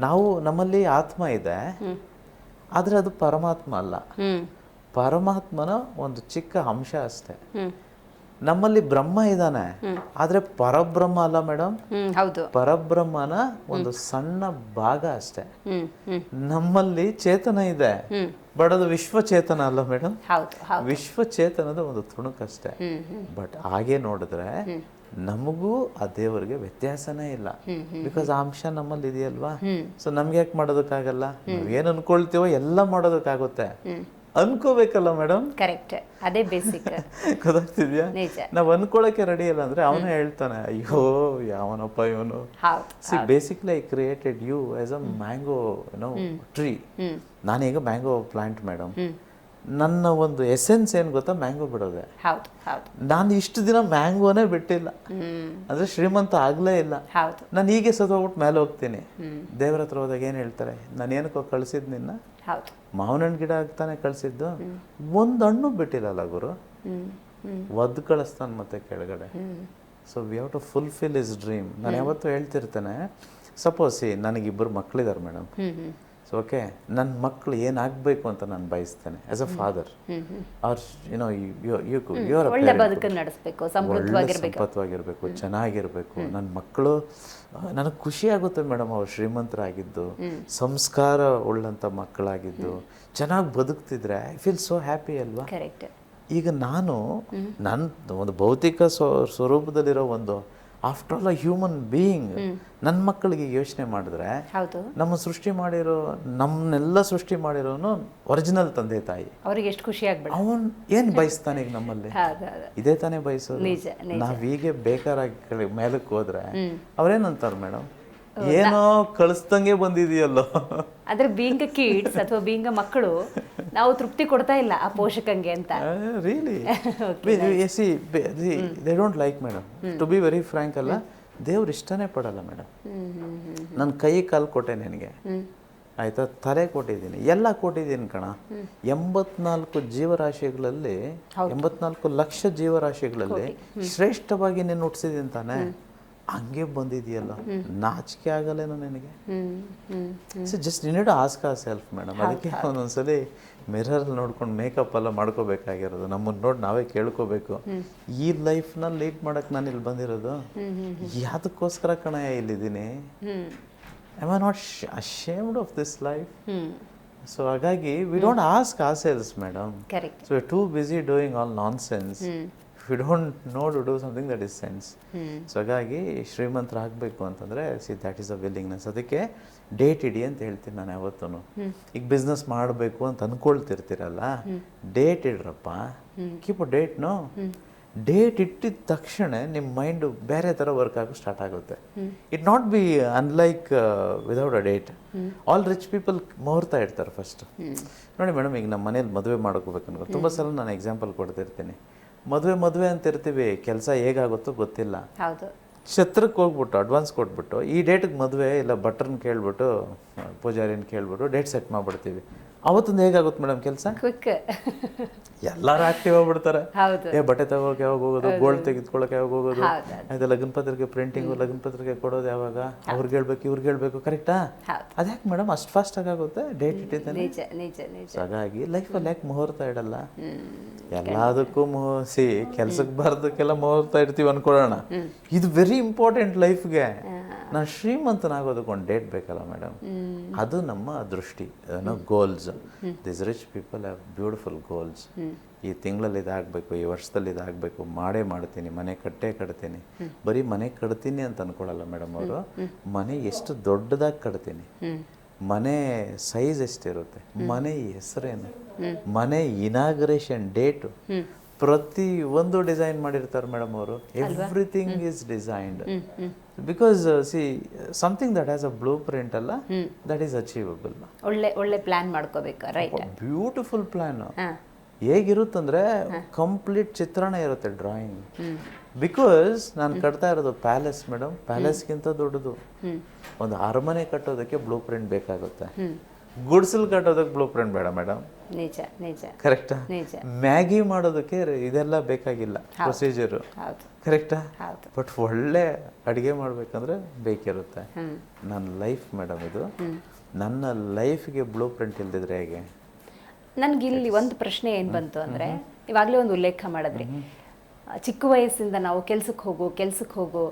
ನಾವು ನಮ್ಮಲ್ಲಿ ಆತ್ಮ ಇದೆ. ಆದರೆ ಅದು ಪರಮಾತ್ಮ ಅಲ್ಲ. ಪರಮಾತ್ಮನ ಒಂದು ಚಿಕ್ಕ ಅಂಶ ಅಷ್ಟೇ. ನಮ್ಮಲ್ಲಿ ಬ್ರಹ್ಮ ಇದ್ದಾನೆ. ಆದ್ರೆ ಪರಬ್ರಹ್ಮ ಅಲ್ಲ ಮೇಡಮ್ ಹೌದು. ಪರಬ್ರಹ್ಮನ ಒಂದು ಸಣ್ಣ ಭಾಗ ಅಷ್ಟೇ. ನಮ್ಮಲ್ಲಿ ಚೇತನ ಇದೆ. ಬಡದು ಅದು ವಿಶ್ವ ಚೇತನ ಅಲ್ಲ ಮೇಡಮ್ ವಿಶ್ವ ಚೇತನದ ಒಂದು ತುಣುಕಷ್ಟೇ ಬಟ್ ಹಾಗೆ ನೋಡಿದ್ರೆ ನಮಗೂ ಆ ದೇವರಿಗೆ ವ್ಯತ್ಯಾಸನೇ ಇಲ್ಲ. ಬಿಕಾಸ್ ಆ ಅಂಶ ನಮ್ಮಲ್ಲಿ ಇದೆಯಲ್ವಾ ಸೊ ನಮ್ಗೆ ಯಾಕೆ ಮಾಡೋದಕ್ಕಾಗಲ್ಲ? ನಾವ್ ಏನ್ ಅನ್ಕೊಳ್ತೀವೋ ಎಲ್ಲ ಮಾಡೋದಕ್ಕಾಗುತ್ತೆ. ಅನ್ಕೋಬೇಕಲ್ಲ ಮೇಡಮ್ ಕರೆಕ್ಟ್ ಅದೇ ಬೇಸಿಕ್ *laughs* ಗೊತ್ತಾಗ್ತಿದ್ಯಾ? ನಾವು ಅನ್ಕೊಳಕ್ಕೆ ರೆಡಿ ಇಲ್ಲ ಅಂದ್ರೆ ಅವನೇ ಹೇಳ್ತಾನೆ ಅಯ್ಯೋ ಯಾವನಪ್ಪ ಇವನು? See basically I created you as a mango no tree ನಾನೀಗ ಮ್ಯಾಂಗೋ ಪ್ಲಾಂಟ್ ಮೇಡಮ್ ನನ್ನ ಒಂದು ಎಸೆನ್ಸ್ ಏನು ಗೊತ್ತಾ? ಮ್ಯಾಂಗೋ ಬಿಡೋದೆ. ನಾನು ಇಷ್ಟು ದಿನ ಮ್ಯಾಂಗೋನೇ ಬಿಟ್ಟಿಲ್ಲ. ಅಂದ್ರೆ ಶ್ರೀಮಂತ ಆಗ್ಲೇ ಇಲ್ಲ. ನಾನು ಹೀಗೆ ಸದೋಗ್ಬಿಟ್ಟು ಮೇಲೆ ಹೋಗ್ತೀನಿ. ದೇವ್ರ ಹತ್ರ ಹೋದಾಗ ಏನು ಹೇಳ್ತಾರೆ? ನಾನು ಏನಕ್ಕೋ ಕಳ್ಸಿದ್ ನಿನ್ನ? ಹೌದು ಮಾವಿನ ಹಣ್ಣು ಗಿಡ ಆಗ್ತಾನೆ ಕಳ್ಸಿದ್ದು? ಒಂದು ಹಣ್ಣು ಬಿಟ್ಟಿಲ್ಲಲ್ಲ ಗುರು. ಒದ್ದು ಕಳಿಸ್ತಾನೆ ಮತ್ತೆ ಕೆಳಗಡೆ. So we have to fulfil his dream ನಾನು ಯಾವತ್ತೂ ಹೇಳ್ತಿರ್ತೇನೆ ಸಪೋಸ್ ನನಗಿಬ್ಬರು ಮಕ್ಕಳಿದ್ದಾರೆ ಮೇಡಮ್ ಓಕೆ ನನ್ನ ಮಕ್ಕಳು ಏನಾಗಬೇಕು ಅಂತ ನಾನು ಬಯಸ್ತೇನೆ as a father or you know you ಬದುಕನ್ನು ನಡೆಸ್ಬೇಕು ಸಂಪತ್ವಾಗಿರ್ಬೇಕು ಚೆನ್ನಾಗಿರ್ಬೇಕು. ನನ್ನ ಮಕ್ಕಳು ನನಗೆ ಖುಷಿ ಆಗುತ್ತೆ ಮೇಡಮ್ ಅವ್ರು ಶ್ರೀಮಂತರಾಗಿದ್ದು ಸಂಸ್ಕಾರ ಉಳ್ಳಂಥ ಮಕ್ಕಳಾಗಿದ್ದು ಚೆನ್ನಾಗಿ ಬದುಕ್ತಿದ್ರೆ ಐ ಫೀಲ್ ಸೋ ಹ್ಯಾಪಿ ಅಲ್ವಾ? ಈಗ ನಾನು ನನ್ನ ಒಂದು ಭೌತಿಕ ಸ್ವ- ಸ್ವರೂಪದಲ್ಲಿರೋ ಒಂದು after all a human being ನನ್ನ ಮಕ್ಕಳಿಗೆ ಯೋಚನೆ ಮಾಡಿದ್ರೆ ನಮ್ಮ ಸೃಷ್ಟಿ ಮಾಡಿರೋ ನಮ್ಮನ್ನೆಲ್ಲ ಸೃಷ್ಟಿ ಮಾಡಿರೋನು ಒರಿಜಿನಲ್ ತಂದೆ ತಾಯಿ. ಅವ್ರಿಗೆ ಎಷ್ಟು ಖುಷಿ ಆಗ್ಬೇಕು ಅವನ್ ಏನ್ ಬಯಸ್ತಾನೆ ಈಗ ನಮ್ಮಲ್ಲಿ? ಇದೇ ತಾನೇ ಬಯಸೋದು. ನಾವ್ ಹೀಗೆ ಬೇಕಾರಾಗಿ ಮೇಲಕ್ಕೆ ಹೋದ್ರೆ ಅವ್ರೇನಂತಾರ ಮೇಡಮ್? ಏನೋ ಕಳಿಸ್ದಂಗೆ ಬಂದಿದೆಯಲ್ಲೋ. ಆದ್ರೆ ಬೀಂಗ ಕಿಡ್ಸ್ ಅಥವಾ ಬೀಂಗ ಮಕ್ಕಳು ನಾವು ತೃಪ್ತಿ ಕೊಡ್ತಾ ಇಲ್ಲ ಆ ಪೋಷಕಂಗೆ ಅಂತ. Really see they don't like madam to be very frank ಅಲ್ಲ ದೇವ್ರು ಇಷ್ಟನೇ ಪಡಲ್ಲ ಮೇಡಮ್ ನನ್ನ ಕೈ ಕಾಲು ಕೊಟ್ಟೆ ನಿನಗೆ. ಆಯ್ತಾ? ತಲೆ ಕೊಟ್ಟಿದ್ದೀನಿ. ಎಲ್ಲ ಕೊಟ್ಟಿದ್ದೀನಿ ಕಣ. ಎಂಬತ್ನಾಲ್ಕು ಜೀವರಾಶಿಗಳಲ್ಲಿ ಎಂಬತ್ನಾಲ್ಕು ಲಕ್ಷ ಜೀವರಾಶಿಗಳಲ್ಲಿ ಶ್ರೇಷ್ಠವಾಗಿ ನೀನು ಹುಟ್ಟಿಸಿದ್ದೀನಿ ತಾನೆ. ಹಂಗೆ ಬಂದಿದೆಯಲ್ಲ. ನಾಚಿಕೆ ಆಗಲ್ಲೇನೋ ನನಗೆ? So just need ask a self madam ಅದಕ್ಕೆ ಒಂದೊಂದ್ಸಲಿ ಮಿರರ್ ನೋಡ್ಕೊಂಡು ಮೇಕಪ್ ಎಲ್ಲ ಮಾಡ್ಕೋಬೇಕಾಗಿರೋದು. ನಮ್ಮನ್ನ ನೋಡಿ ನಾವೇ ಕೇಳ್ಕೋಬೇಕು. ಈ ಲೈಫ್ನ ಲೀಡ್ ಮಾಡಕ್ಕೆ ನಾನು ಇಲ್ಲಿ ಬಂದಿರೋದು? ಯಾವುದಕ್ಕೋಸ್ಕರ ಕಣಯ ಇಲ್ಲಿದ್ದೀನಿ? I are not ashamed of this life so ಹಾಗಾಗಿ we don't ask a self madam so too busy doing all nonsense we don't know to do something that is sense so ಹಾಗಾಗಿ ಶ್ರೀಮಂತರಾಗಬೇಕು ಅಂತಂದರೆ see that is a willingness ಅದಕ್ಕೆ ಡೇಟ್ ಇಡಿ ಅಂತ ಹೇಳ್ತೀನಿ ನಾನು ಯಾವತ್ತೂ ಈಗ ಬಿಸ್ನೆಸ್ ಮಾಡಬೇಕು ಅಂತ ಅಂದ್ಕೊಳ್ತಿರ್ತೀರಲ್ಲ date ಇಡ್ರಪ್ಪ. Keep a date no date ಇಟ್ಟಿದ ತಕ್ಷಣ ನಿಮ್ಮ ಮೈಂಡು ಬೇರೆ ಥರ ವರ್ಕ್ ಆಗೋ ಸ್ಟಾರ್ಟ್ ಆಗುತ್ತೆ. It not be unlike without a date all rich people ಮುಹೂರ್ತ ಇಡ್ತಾರೆ ಫಸ್ಟ್ ನೋಡಿ ಮೇಡಮ್ ಈಗ ನಮ್ಮ ಮನೇಲಿ ಮದುವೆ ಮಾಡ್ಕೋಬೇಕು ತುಂಬ ಸಲ ನಾನು ಎಕ್ಸಾಂಪಲ್ ಕೊಡ್ತಿರ್ತೀನಿ. ಮದುವೆ ಮದುವೆ ಅಂತ ಇರ್ತೀವಿ ಕೆಲಸ ಹೇಗಾಗುತ್ತೋ ಗೊತ್ತಿಲ್ಲ. ಹೌದು. ಛತ್ರಕ್ಕೆ ಹೋಗ್ಬಿಟ್ಟು ಅಡ್ವಾನ್ಸ್ ಕೊಟ್ಬಿಟ್ಟು ಈ ಡೇಟಿಗೆ ಮದುವೆ ಇಲ್ಲ ಭಟ್ರನ್ನ ಕೇಳ್ಬಿಟ್ಟು ಪೂಜಾರಿನ ಕೇಳ್ಬಿಟ್ಟು ಡೇಟ್ ಸೆಟ್ ಮಾಡ್ಬಿಡ್ತೀವಿ. ಅವತ್ತೊಂದು ಹೇಗಾಗುತ್ತೆ ಮೇಡಮ್ ಕೆಲಸ? ಕ್ವಿಕ್ ಎಲ್ಲರೂ ಆಕ್ಟಿವ್ ಆಗ್ಬಿಡ್ತಾರೆ. ಏ ಬಟ್ಟೆ ತಗೋಕೆ ಯಾವಾಗ ಹೋಗೋದು? ಗೋಲ್ಡ್ ತೆಗೆದುಕೊಳ್ಳೋಕೆ ಯಾವಾಗ ಹೋಗೋದು? ಅದೇ ಆಯ್ತು ಲಗ್ನ ಪತ್ರಿಕೆ ಪ್ರಿಂಟಿಂಗು ಲಗ್ನ ಪತ್ರಿಕೆ ಕೊಡೋದು ಯಾವಾಗ? ಅವ್ರಿಗೆ ಹೇಳ್ಬೇಕು ಇವ್ರಿಗೆ ಹೇಳ್ಬೇಕು ಕರೆಕ್ಟಾ ಅದ್ಯಾಕೆ ಮೇಡಮ್ ಅಷ್ಟು ಫಾಸ್ಟ್ ಆಗುತ್ತೆ ಡೇಟ್ ಇಟ್ಟಿದ್ದಾನೆ ಹಾಗಾಗಿ ಲೈಫಲ್ಲಿ ಯಾಕೆ ಮುಹೂರ್ತ ಇಡಲ್ಲ? ಎಲ್ಲದಕ್ಕೂ ಸಿ ಕೆಲ್ಸಕ್ಕೆ ಬರ್ದಕ್ಕೆಲ್ಲ ಮುಹೂರ್ತ ಇಡ್ತೀವಿ ಅನ್ಕೊಳ್ಳೋಣ. ಇದು ವೆರಿ ಇಂಪಾರ್ಟೆಂಟ್ ಲೈಫ್ಗೆ ನಾನು ಶ್ರೀಮಂತನಾಗೋದಕ್ಕೆ ಒಂದು ಡೇಟ್ ಬೇಕಲ್ಲ ಮೇಡಮ್ ಅದು ನಮ್ಮ ದೃಷ್ಟಿ goals this rich people have beautiful goals ಈ ತಿಂಗಳಲ್ಲಿ ಇದಾಗಬೇಕು ಈ ವರ್ಷದಲ್ಲಿ ಇದಾಗಬೇಕು ಮಾಡೇ ಮಾಡ್ತೀನಿ ಮನೆ ಕಟ್ಟೇ ಕಟ್ತೀನಿ. ಬರೀ ಮನೆ ಕಟ್ತೀನಿ ಅಂತ ಅನ್ಕೊಳಲ್ಲ ಮೇಡಮ್ ಅವರು. ಮನೆ ಎಷ್ಟು ದೊಡ್ಡದಾಗಿ ಕಟ್ತೀನಿ. ಮನೆ ಸೈಜ್ ಎಷ್ಟಿರುತ್ತೆ? ಮನೆ ಹೆಸರೇನು? ಮನೆ ಇನಾಗ್ರೇಷನ್ ಡೇಟು ಪ್ರತಿ ಒಂದು ಡಿಸೈನ್ ಮಾಡಿರ್ತಾರೆ ಮೇಡಮ್ ಅವರು. Everything is designed because see something that has a blueprint ಅಲ್ಲ ದಟ್ ಈಸ್ ಅಚೀವಬಲ್ ಒಳ್ಳೆ ಒಳ್ಳೆ ಪ್ಲಾನ್ ಮಾಡ್ಕೋಬೇಕು ರೈಟ್ ಬ್ಯೂಟಿಫುಲ್ ಪ್ಲಾನ್ ಹೇಗಿರುತ್ತಂದ್ರೆ ಕಂಪ್ಲೀಟ್ ಚಿತ್ರಣ ಇರುತ್ತೆ ಡ್ರಾಯಿಂಗ್ ಬಿಕಾಸ್ ನಾನು ಕಟ್ತಾ ಇರೋದು ಪ್ಯಾಲೇಸ್ ಮೇಡಮ್ ಪ್ಯಾಲೇಸ್ಗಿಂತ ದೊಡ್ಡದು. ಒಂದು ಅರಮನೆ ಕಟ್ಟೋದಕ್ಕೆ ಬ್ಲೂ ಪ್ರಿಂಟ್ ಬೇಕಾಗುತ್ತೆ ಗುಡ್ಸಲ್ ಕಟ್ಟೋದಕ್ಕೆ ಬ್ಲೂ ಪ್ರಿಂಟ್ ಬೇಡ ಮೇಡಮ್ ನಿಜ ನಿಜ. ಕರೆಕ್ಟಾ ನಿಜ. ಮ್ಯಾಗಿ ಮಾಡೋದಕ್ಕೆ ಇದೆಲ್ಲ ಬೇಕಾಗಿಲ್ಲ ಪ್ರೊಸೀಜರು ಕರೆಕ್ಟಾ ಬಟ್ ಒಳ್ಳೆ ಅಡುಗೆ ಮಾಡ್ಬೇಕಂದ್ರೆ ಬೇಕಿರುತ್ತೆ. ನನ್ನ ಲೈಫ್ ಮೇಡಮ್ ಇದು. ನನ್ನ ಲೈಫ್ಗೆ ಬ್ಲೂ ಪ್ರಿಂಟ್ ಇಲ್ದಿದ್ರೆ ಹೇಗೆ? ನನ್ಗೆ ಇಲ್ಲಿ ಒಂದು ಪ್ರಶ್ನೆ ಏನು ಬಂತು ಅಂದರೆ ಇವಾಗಲೇ ಒಂದು ಉಲ್ಲೇಖ ಮಾಡಿದ್ರಿ. ಚಿಕ್ಕ ವಯಸ್ಸಿಂದ ನಾವು ಕೆಲ್ಸಕ್ಕೆ ಹೋಗು ಕೆಲ್ಸಕ್ಕೆ ಹೋಗು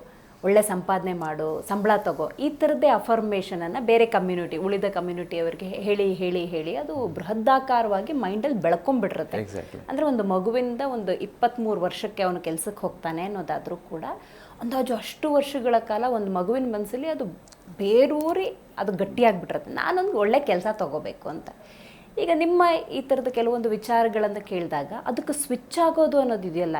ಒಳ್ಳೆ ಸಂಪಾದನೆ ಮಾಡು ಸಂಬಳ ತಗೋ ಈ ಥರದ್ದೇ ಅಫರ್ಮೇಷನನ್ನು ಬೇರೆ ಕಮ್ಯುನಿಟಿ ಉಳಿದ ಕಮ್ಯುನಿಟಿಯವರಿಗೆ ಹೇಳಿ ಹೇಳಿ ಹೇಳಿ ಅದು ಬೃಹದಾಕಾರವಾಗಿ ಮೈಂಡಲ್ಲಿ ಬೆಳ್ಕೊಂಡ್ಬಿಟ್ಟಿರುತ್ತೆ. ಅಂದರೆ ಒಂದು ಮಗುವಿಂದ ಒಂದು ಇಪ್ಪತ್ತ್ಮೂರು ವರ್ಷಕ್ಕೆ ಅವನು ಕೆಲಸಕ್ಕೆ ಹೋಗ್ತಾನೆ ಅನ್ನೋದಾದರೂ ಕೂಡ ಅಂದಾಜು ಅಷ್ಟು ವರ್ಷಗಳ ಕಾಲ ಒಂದು ಮಗುವಿನ ಮನಸ್ಸಲ್ಲಿ ಅದು ಬೇರೂರಿ ಅದು ಗಟ್ಟಿಯಾಗ್ಬಿಟ್ಟಿರುತ್ತೆ. ನಾನೊಂದು ಒಳ್ಳೆ ಕೆಲಸ ತಗೋಬೇಕು ಅಂತ. ಈಗ ನಿಮ್ಮ ಈ ಥರದ ಕೆಲವೊಂದು ವಿಚಾರಗಳನ್ನು ಕೇಳಿದಾಗ ಅದಕ್ಕೆ ಸ್ವಿಚ್ ಆಗೋದು ಅನ್ನೋದು ಇದೆಯಲ್ಲ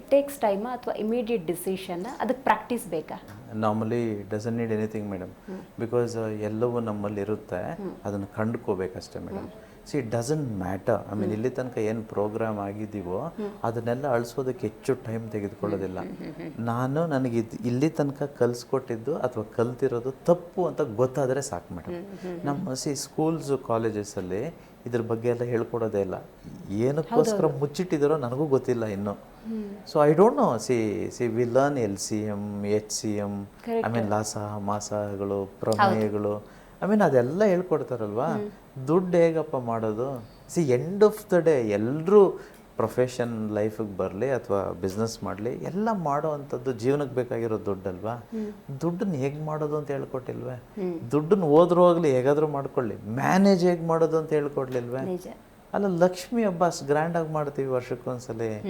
ಇಟ್ ಟೇಕ್ಸ್ ಟೈಮ್ ಅಥವಾ ಇಮಿಡಿಯೇಟ್ ಡಿಸಿಷನ್ ಅದಕ್ಕೆ ಪ್ರಾಕ್ಟೀಸ್ ಬೇಕಾ? Normally doesn't need anything madam because ಎಲ್ಲವೂ ನಮ್ಮಲ್ಲಿ ಇರುತ್ತೆ. ಅದನ್ನು ಕಂಡುಕೋಬೇಕಷ್ಟೇ madam see doesn't matter I mean ಇಲ್ಲಿ ತನಕ ಏನು ಪ್ರೋಗ್ರಾಮ್ ಆಗಿದ್ದೀವೋ, ಅದನ್ನೆಲ್ಲ ಅಳಿಸೋದಕ್ಕೆ ಹೆಚ್ಚು ಟೈಮ್ ತೆಗೆದುಕೊಳ್ಳೋದಿಲ್ಲ. ನಾನು ನನಗೆ ಇದು, ಇಲ್ಲಿ ತನಕ ಕಲಿಸ್ಕೊಟ್ಟಿದ್ದು ಅಥವಾ ಕಲ್ತಿರೋದು ತಪ್ಪು ಅಂತ ಗೊತ್ತಾದರೆ ಸಾಕು ಮೇಡಮ್ ನಮ್ಮ ಸಿ ಸ್ಕೂಲ್ಸ್ ಕಾಲೇಜಸಲ್ಲಿ ಇದ್ರ ಬಗ್ಗೆ ಎಲ್ಲ ಹೇಳ್ಕೊಡೋದೇ ಇಲ್ಲ. ಏನಕ್ಕೋಸ್ಕರ ಮುಚ್ಚಿಟ್ಟಿದಾರೋ ನನಗೂ ಗೊತ್ತಿಲ್ಲ ಇನ್ನು. So I don't know C C we learn L C M H C M I mean ಲಾಸ ಮಾಸಗಳು ಪ್ರಮೇಯಗಳು ಐ ಮೀನ್ ಅದೆಲ್ಲ ಹೇಳ್ಕೊಡ್ತಾರಲ್ವಾ? ದುಡ್ಡು ಹೇಗಪ್ಪ ಮಾಡೋದು? See end of the day ಎಲ್ಲರೂ ಪ್ರೊಫೆಷನ್ ಲೈಫಿಗೆ ಬರಲಿ ಅಥವಾ ಬಿಸ್ನೆಸ್ ಮಾಡಲಿ ಎಲ್ಲ ಮಾಡೋ ಅಂಥದ್ದು ಜೀವನಕ್ಕೆ ಬೇಕಾಗಿರೋ ದುಡ್ಡಲ್ವಾ? ದುಡ್ಡನ್ನ ಹೇಗೆ ಮಾಡೋದು ಅಂತ ಹೇಳ್ಕೊಟ್ಟಿಲ್ವೇ? ದುಡ್ಡನ್ನು ಹೋದ್ರೂ ಹೋಗಲಿ ಹೇಗಾದರೂ ಮಾಡ್ಕೊಳ್ಳಿ. ಮ್ಯಾನೇಜ್ ಹೇಗೆ ಮಾಡೋದು ಅಂತ ಹೇಳ್ಕೊಡ್ಲಿಲ್ವೇ? ಅಲ್ಲ ಲಕ್ಷ್ಮಿ ಹಬ್ಬ ಗ್ರ್ಯಾಂಡ್ ಆಗಿ ಮಾಡ್ತೀವಿ ವರ್ಷಕ್ಕೊಂದ್ಸಲಿ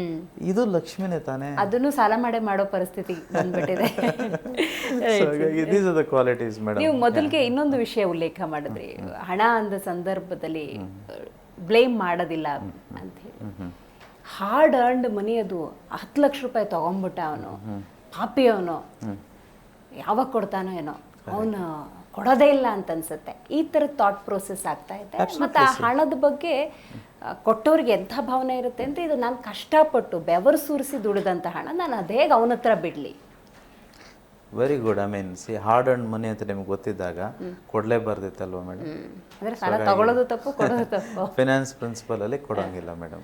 ಇದು ಲಕ್ಷ್ಮಿನೇ ತಾನೇ? ಅದನ್ನು ಸಾಲ ಮಾಡೇ ಮಾಡೋ ಪರಿಸ್ಥಿತಿ ಬಂದ್ಬಿಟ್ಟಿದೆ. *laughs* ಕ್ವಾಲಿಟೀಸ್ ಮೇಡಮ್ ನೀವು ಮೊದಲಿಗೆ ಇನ್ನೊಂದು ವಿಷಯ ಉಲ್ಲೇಖ ಮಾಡಿದ್ರಿ. ಹಣ ಅಂದ ಸಂದರ್ಭದಲ್ಲಿ ಬ್ಲೇಮ್ ಮಾಡೋದಿಲ್ಲ ಅಂತ ಹೇಳಿ. ಹಾರ್ಡ್ ಅರ್ನ್ಡ್ ಮನಿ ಅದು ಹತ್ತು ಲಕ್ಷ ರೂಪಾಯಿ ತಗೊಂಡ್ಬಿಟ್ಟ ಅವನು. ಪಾಪಿ ಅವನು. ಯಾವಾಗ ಕೊಡ್ತಾನೋ ಏನೋ. ಅವನು ಕೊಡೋದೇ ಇಲ್ಲ ಅಂತ ಅನ್ಸುತ್ತೆ. ಈ ಥರ ಥಾಟ್ ಪ್ರೋಸೆಸ್ ಆಗ್ತಾ ಇದೆ. ಮತ್ತು ಆ ಹಣದ ಬಗ್ಗೆ ಕೊಟ್ಟವ್ರಿಗೆ ಎಂಥ ಭಾವನೆ ಇರುತ್ತೆ ಅಂದರೆ ಇದು ನಾನು ಕಷ್ಟಪಟ್ಟು ಬೆವರು ಸುರಿಸಿ ದುಡಿದಂಥ ಹಣ. ನಾನು ಅದೇ ಅವನ ಹತ್ರ ಬಿಡಲಿ. Very good I mean see hard and money ಅಂತ ನಿಮ್ಗೆ ಗೊತ್ತಿದ್ದಾಗ ಕೊಡಲೇಬಾರ್ದಿತ್ತಲ್ವ ಮೇಡಮ್ ಅಂದರೆ ಸಾಲ ತಗೊಳ್ಳೋದು ತಪ್ಪು ಕೊಡೋದು ತಪ್ಪು. *laughs* ಫಿನಾನ್ಸ್ ಪ್ರಿನ್ಸಿಪಲ್ ಅಲ್ಲಿ ಕೊಡೋಂಗಿಲ್ಲ ಮೇಡಮ್